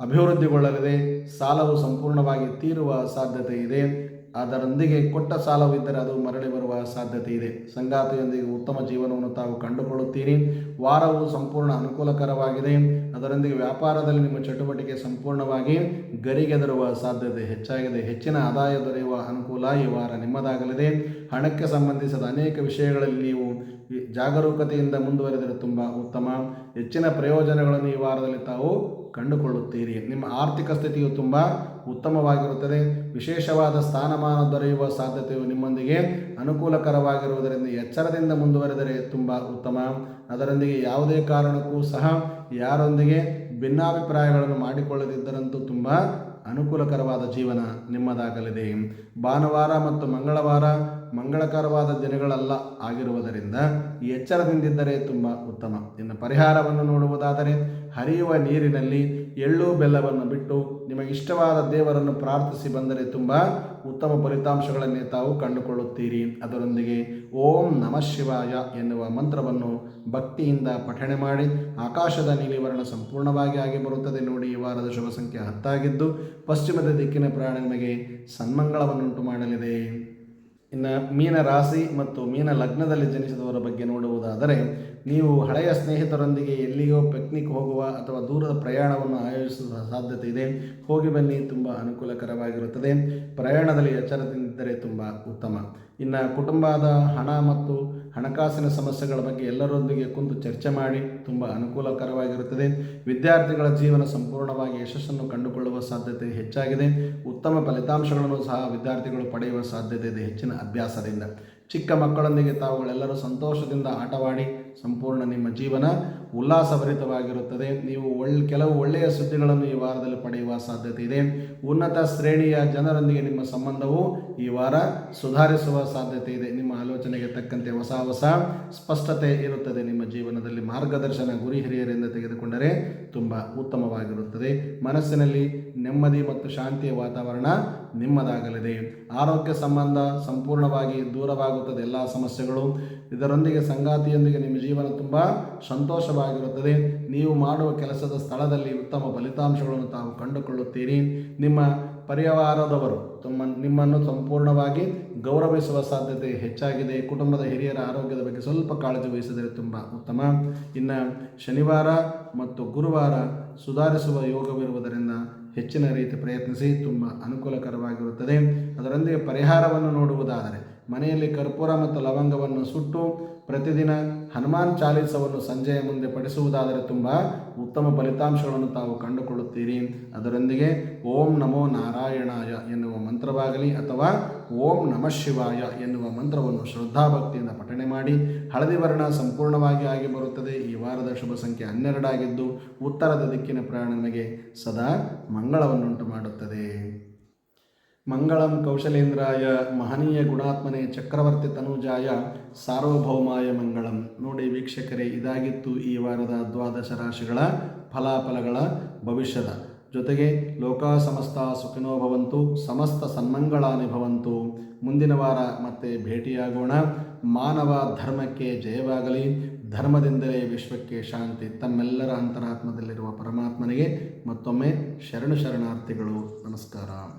ಅಭಿವೃದ್ಧಿಗೊಳ್ಳಲಿದೆ. ಸಾಲವು ಸಂಪೂರ್ಣವಾಗಿ ತೀರುವ ಸಾಧ್ಯತೆ ಇದೆ. ಅದರೊಂದಿಗೆ ಕೊಟ್ಟ ಸಾಲವಿದ್ದರೆ ಅದು ಮರಳಿ ಬರುವ ಸಾಧ್ಯತೆ ಇದೆ ಸಂಗಾತಿಯೊಂದಿಗೆ ಉತ್ತಮ ಜೀವನವನ್ನು ತಾವು ಕಂಡುಕೊಳ್ಳುತ್ತೀರಿ. ವಾರವು ಸಂಪೂರ್ಣ ಅನುಕೂಲಕರವಾಗಿದೆ. ಅದರೊಂದಿಗೆ ವ್ಯಾಪಾರದಲ್ಲಿ ನಿಮ್ಮ ಚಟುವಟಿಕೆ ಸಂಪೂರ್ಣವಾಗಿ ಗರಿಗೆದರುವ ಸಾಧ್ಯತೆ ಹೆಚ್ಚಾಗಿದೆ. ಹೆಚ್ಚಿನ ಆದಾಯ ದೊರೆಯುವ ಅನುಕೂಲ ಈ ವಾರ ನಿಮ್ಮದಾಗಲಿದೆ. ಹಣಕ್ಕೆ ಸಂಬಂಧಿಸಿದ ಅನೇಕ ವಿಷಯಗಳಲ್ಲಿ ನೀವು ಜಾಗರೂಕತೆಯಿಂದ ಮುಂದುವರೆದರೆ ತುಂಬ ಉತ್ತಮ. ಹೆಚ್ಚಿನ ಪ್ರಯೋಜನಗಳನ್ನು ಈ ವಾರದಲ್ಲಿ ತಾವು ಕಂಡುಕೊಳ್ಳುತ್ತೀರಿ. ನಿಮ್ಮ ಆರ್ಥಿಕ ಸ್ಥಿತಿಯು ತುಂಬ ಉತ್ತಮವಾಗಿರುತ್ತದೆ. ವಿಶೇಷವಾದ ಸ್ಥಾನಮಾನ ದೊರೆಯುವ ಸಾಧ್ಯತೆಯು ನಿಮ್ಮೊಂದಿಗೆ ಅನುಕೂಲಕರವಾಗಿರುವುದರಿಂದ ಎಚ್ಚರದಿಂದ ಮುಂದುವರೆದರೆ ತುಂಬ ಉತ್ತಮ. ಅದರೊಂದಿಗೆ ಯಾವುದೇ ಕಾರಣಕ್ಕೂ ಸಹ ಯಾರೊಂದಿಗೆ ಭಿನ್ನಾಭಿಪ್ರಾಯಗಳನ್ನು ಮಾಡಿಕೊಳ್ಳದಿದ್ದರಂತೂ ತುಂಬ ಅನುಕೂಲಕರವಾದ ಜೀವನ ನಿಮ್ಮದಾಗಲಿದೆ. ಭಾನುವಾರ ಮತ್ತು ಮಂಗಳವಾರ ಮಂಗಳಕರವಾದ ದಿನಗಳಲ್ಲ ಆಗಿರುವುದರಿಂದ ಈ ಎಚ್ಚರದಿಂದಿದ್ದರೆ ತುಂಬ ಉತ್ತಮ. ಇನ್ನು ಪರಿಹಾರವನ್ನು ನೋಡುವುದಾದರೆ ಹರಿಯುವ ನೀರಿನಲ್ಲಿ ಎಳ್ಳು ಬೆಲ್ಲವನ್ನು ಬಿಟ್ಟು ನಿಮಗೆ ಇಷ್ಟವಾದ ದೇವರನ್ನು ಪ್ರಾರ್ಥಿಸಿ ಬಂದರೆ ತುಂಬ ಉತ್ತಮ ಫಲಿತಾಂಶಗಳನ್ನೇ ತಾವು ಕಂಡುಕೊಳ್ಳುತ್ತೀರಿ. ಅದರೊಂದಿಗೆ ಓಂ ನಮಃ ಶಿವಾಯ ಎನ್ನುವ ಮಂತ್ರವನ್ನು ಭಕ್ತಿಯಿಂದ ಪಠಣೆ ಮಾಡಿ ಆಕಾಶದ ನೀಲಿವರ್ಣ ಸಂಪೂರ್ಣವಾಗಿ ಆಗಿ ಬರುತ್ತದೆ ನೋಡಿ. ಈ ವಾರದ ಶುಭ ಸಂಖ್ಯೆ ಹತ್ತಾಗಿದ್ದು ಪಶ್ಚಿಮದ ದಿಕ್ಕಿನ ಪ್ರಯಾಣ ನಿಮಗೆ ಸನ್ಮಂಗಳವನ್ನುಂಟು ಮಾಡಲಿದೆ. ಇನ್ನು ಮೀನ ರಾಶಿ ಮತ್ತು ಮೀನ ಲಗ್ನದಲ್ಲಿ ಜನಿಸಿದವರ ಬಗ್ಗೆ ನೋಡುವುದಾದರೆ, ನೀವು ಹಳೆಯ ಸ್ನೇಹಿತರೊಂದಿಗೆ ಎಲ್ಲಿಯೋ ಪಿಕ್ನಿಕ್ ಹೋಗುವ ಅಥವಾ ದೂರದ ಪ್ರಯಾಣವನ್ನು ಆಯೋಜಿಸುವ ಸಾಧ್ಯತೆ ಇದೆ. ಹೋಗಿ ಬನ್ನಿ, ತುಂಬ ಅನುಕೂಲಕರವಾಗಿರುತ್ತದೆ. ಪ್ರಯಾಣದಲ್ಲಿ ಎಚ್ಚರದಿಂದಿದ್ದರೆ ತುಂಬ ಉತ್ತಮ. ಇನ್ನು ಕುಟುಂಬದ ಹಣ ಮತ್ತು ಹಣಕಾಸಿನ ಸಮಸ್ಯೆಗಳ ಬಗ್ಗೆ ಎಲ್ಲರೊಂದಿಗೆ ಕುಂತು ಚರ್ಚೆ ಮಾಡಿ ತುಂಬ ಅನುಕೂಲಕರವಾಗಿರುತ್ತದೆ. ವಿದ್ಯಾರ್ಥಿಗಳ ಜೀವನ ಸಂಪೂರ್ಣವಾಗಿ ಯಶಸ್ಸನ್ನು ಕಂಡುಕೊಳ್ಳುವ ಸಾಧ್ಯತೆ ಹೆಚ್ಚಾಗಿದೆ. ಉತ್ತಮ ಫಲಿತಾಂಶಗಳನ್ನು ಸಹ ವಿದ್ಯಾರ್ಥಿಗಳು ಪಡೆಯುವ ಸಾಧ್ಯತೆ ಇದೆ ಹೆಚ್ಚಿನ ಅಭ್ಯಾಸದಿಂದ. ಚಿಕ್ಕ ಮಕ್ಕಳೊಂದಿಗೆ ತಾವುಗಳೆಲ್ಲರೂ ಸಂತೋಷದಿಂದ ಆಟವಾಡಿ ಸಂಪೂರ್ಣ ನಿಮ್ಮ ಜೀವನ ಉಲ್ಲಾಸಭರಿತವಾಗಿರುತ್ತದೆ. ನೀವು ಒಳ್ಳೆ ಕೆಲವು ಒಳ್ಳೆಯ ಸುದ್ದಿಗಳನ್ನು ಈ ವಾರದಲ್ಲಿ ಪಡೆಯುವ ಸಾಧ್ಯತೆ ಇದೆ. ಉನ್ನತ ಶ್ರೇಣಿಯ ಜನರೊಂದಿಗೆ ನಿಮ್ಮ ಸಂಬಂಧವು ಈ ವಾರ ಸುಧಾರಿಸುವ ಸಾಧ್ಯತೆ ಇದೆ. ನಿಮ್ಮ ಆಲೋಚನೆಗೆ ತಕ್ಕಂತೆ ಹೊಸ ಹೊಸ ಸ್ಪಷ್ಟತೆ ಇರುತ್ತದೆ. ನಿಮ್ಮ ಜೀವನದಲ್ಲಿ ಮಾರ್ಗದರ್ಶನ ಗುರಿ ಹಿರಿಯರಿಂದ ತೆಗೆದುಕೊಂಡರೆ ತುಂಬ ಉತ್ತಮವಾಗಿರುತ್ತದೆ. ಮನಸ್ಸಿನಲ್ಲಿ ನೆಮ್ಮದಿ ಮತ್ತು ಶಾಂತಿಯ ವಾತಾವರಣ ನಿಮ್ಮದಾಗಲಿದೆ. ಆರೋಗ್ಯ ಸಂಬಂಧ ಸಂಪೂರ್ಣವಾಗಿ ದೂರವಾಗುತ್ತದೆ. ಎಲ್ಲ ಸಮಸ್ಯೆಗಳು ಇದರೊಂದಿಗೆ ಸಂಗಾತಿಯೊಂದಿಗೆ ನಿಮ್ಮ ಜೀವನ ತುಂಬ ಸಂತೋಷವಾಗಿರುತ್ತದೆ. ನೀವು ಮಾಡುವ ಕೆಲಸದ ಸ್ಥಳದಲ್ಲಿ ಉತ್ತಮ ಫಲಿತಾಂಶಗಳನ್ನು ತಾವು ಕಂಡುಕೊಳ್ಳುತ್ತೀರಿ. ನಿಮ್ಮ ಪರಿವಾರದವರು ತಮ್ಮ ನಿಮ್ಮನ್ನು ಸಂಪೂರ್ಣವಾಗಿ ಗೌರವಿಸುವ ಸಾಧ್ಯತೆ ಹೆಚ್ಚಾಗಿದೆ. ಕುಟುಂಬದ ಹಿರಿಯರ ಆರೋಗ್ಯದ ಬಗ್ಗೆ ಸ್ವಲ್ಪ ಕಾಳಜಿ ವಹಿಸಿದರೆ ತುಂಬ ಉತ್ತಮ. ಇನ್ನು ಶನಿವಾರ ಮತ್ತು ಗುರುವಾರ ಸುಧಾರಿಸುವ ಯೋಗವಿರುವುದರಿಂದ ಹೆಚ್ಚಿನ ರೀತಿ ಪ್ರಯತ್ನಿಸಿ ತುಂಬ ಅನುಕೂಲಕರವಾಗಿರುತ್ತದೆ. ಅದರೊಂದಿಗೆ ಪರಿಹಾರವನ್ನು ನೋಡುವುದಾದರೆ ಮನೆಯಲ್ಲಿ ಕರ್ಪೂರ ಮತ್ತು ಲವಂಗವನ್ನು ಸುಟ್ಟು ಪ್ರತಿದಿನ ಹನುಮಾನ್ ಚಾಲೀಸವನ್ನು ಸಂಜೆಯ ಮುಂದೆ ಪಡಿಸುವುದಾದರೆ ತುಂಬ ಉತ್ತಮ ಫಲಿತಾಂಶಗಳನ್ನು ತಾವು ಕಂಡುಕೊಳ್ಳುತ್ತೀರಿ. ಅದರೊಂದಿಗೆ ಓಂ ನಮೋ ನಾರಾಯಣಾಯ ಎನ್ನುವ ಮಂತ್ರವಾಗಲಿ ಅಥವಾ ಓಂ ನಮಃ ಶಿವಾಯ ಎನ್ನುವ ಮಂತ್ರವನ್ನು ಶ್ರದ್ಧಾಭಕ್ತಿಯಿಂದ ಪಠಣೆ ಮಾಡಿ ಹಳದಿ ವರ್ಣ ಸಂಪೂರ್ಣವಾಗಿ ಆಗಿ ಬರುತ್ತದೆ. ಈ ವಾರದ ಶುಭ ಸಂಖ್ಯೆ ಹನ್ನೆರಡಾಗಿದ್ದು, ಉತ್ತರದ ದಿಕ್ಕಿನ ಪ್ರಯಾಣ ಸದಾ ಮಂಗಳವನ್ನುಂಟು ಮಾಡುತ್ತದೆ. ಮಂಗಳಂ ಕೌಶಲೇಂದ್ರಾಯ ಮಹನೀಯ ಗುಣಾತ್ಮನೆ ಚಕ್ರವರ್ತಿ ತನುಜಾಯ ಸಾರ್ವಭೌಮಾಯ ಮಂಗಳಂ. ನೋಡಿ ವೀಕ್ಷಕರೇ, ಇದಾಗಿತ್ತು ಈ ವಾರದ ದ್ವಾದಶ ರಾಶಿಗಳ ಫಲಾಫಲಗಳ ಭವಿಷ್ಯದ. ಜೊತೆಗೆ ಲೋಕ ಸಮಸ್ತ ಸುಖಿನೋ ಭವಂತು, ಸಮಸ್ತ ಸನ್ಮಂಗಳಾನಿ ಭವಂತು. ಮುಂದಿನ ವಾರ ಮತ್ತೆ ಭೇಟಿಯಾಗೋಣ. ಮಾನವ ಧರ್ಮಕ್ಕೆ ಜಯವಾಗಲಿ. ಧರ್ಮದಿಂದಲೇ ವಿಶ್ವಕ್ಕೆ ಶಾಂತಿ. ತಮ್ಮೆಲ್ಲರ ಅಂತರಾತ್ಮದಲ್ಲಿರುವ ಪರಮಾತ್ಮನಿಗೆ ಮತ್ತೊಮ್ಮೆ ಶರಣು ಶರಣಾರ್ಥಿಗಳು, ನಮಸ್ಕಾರ.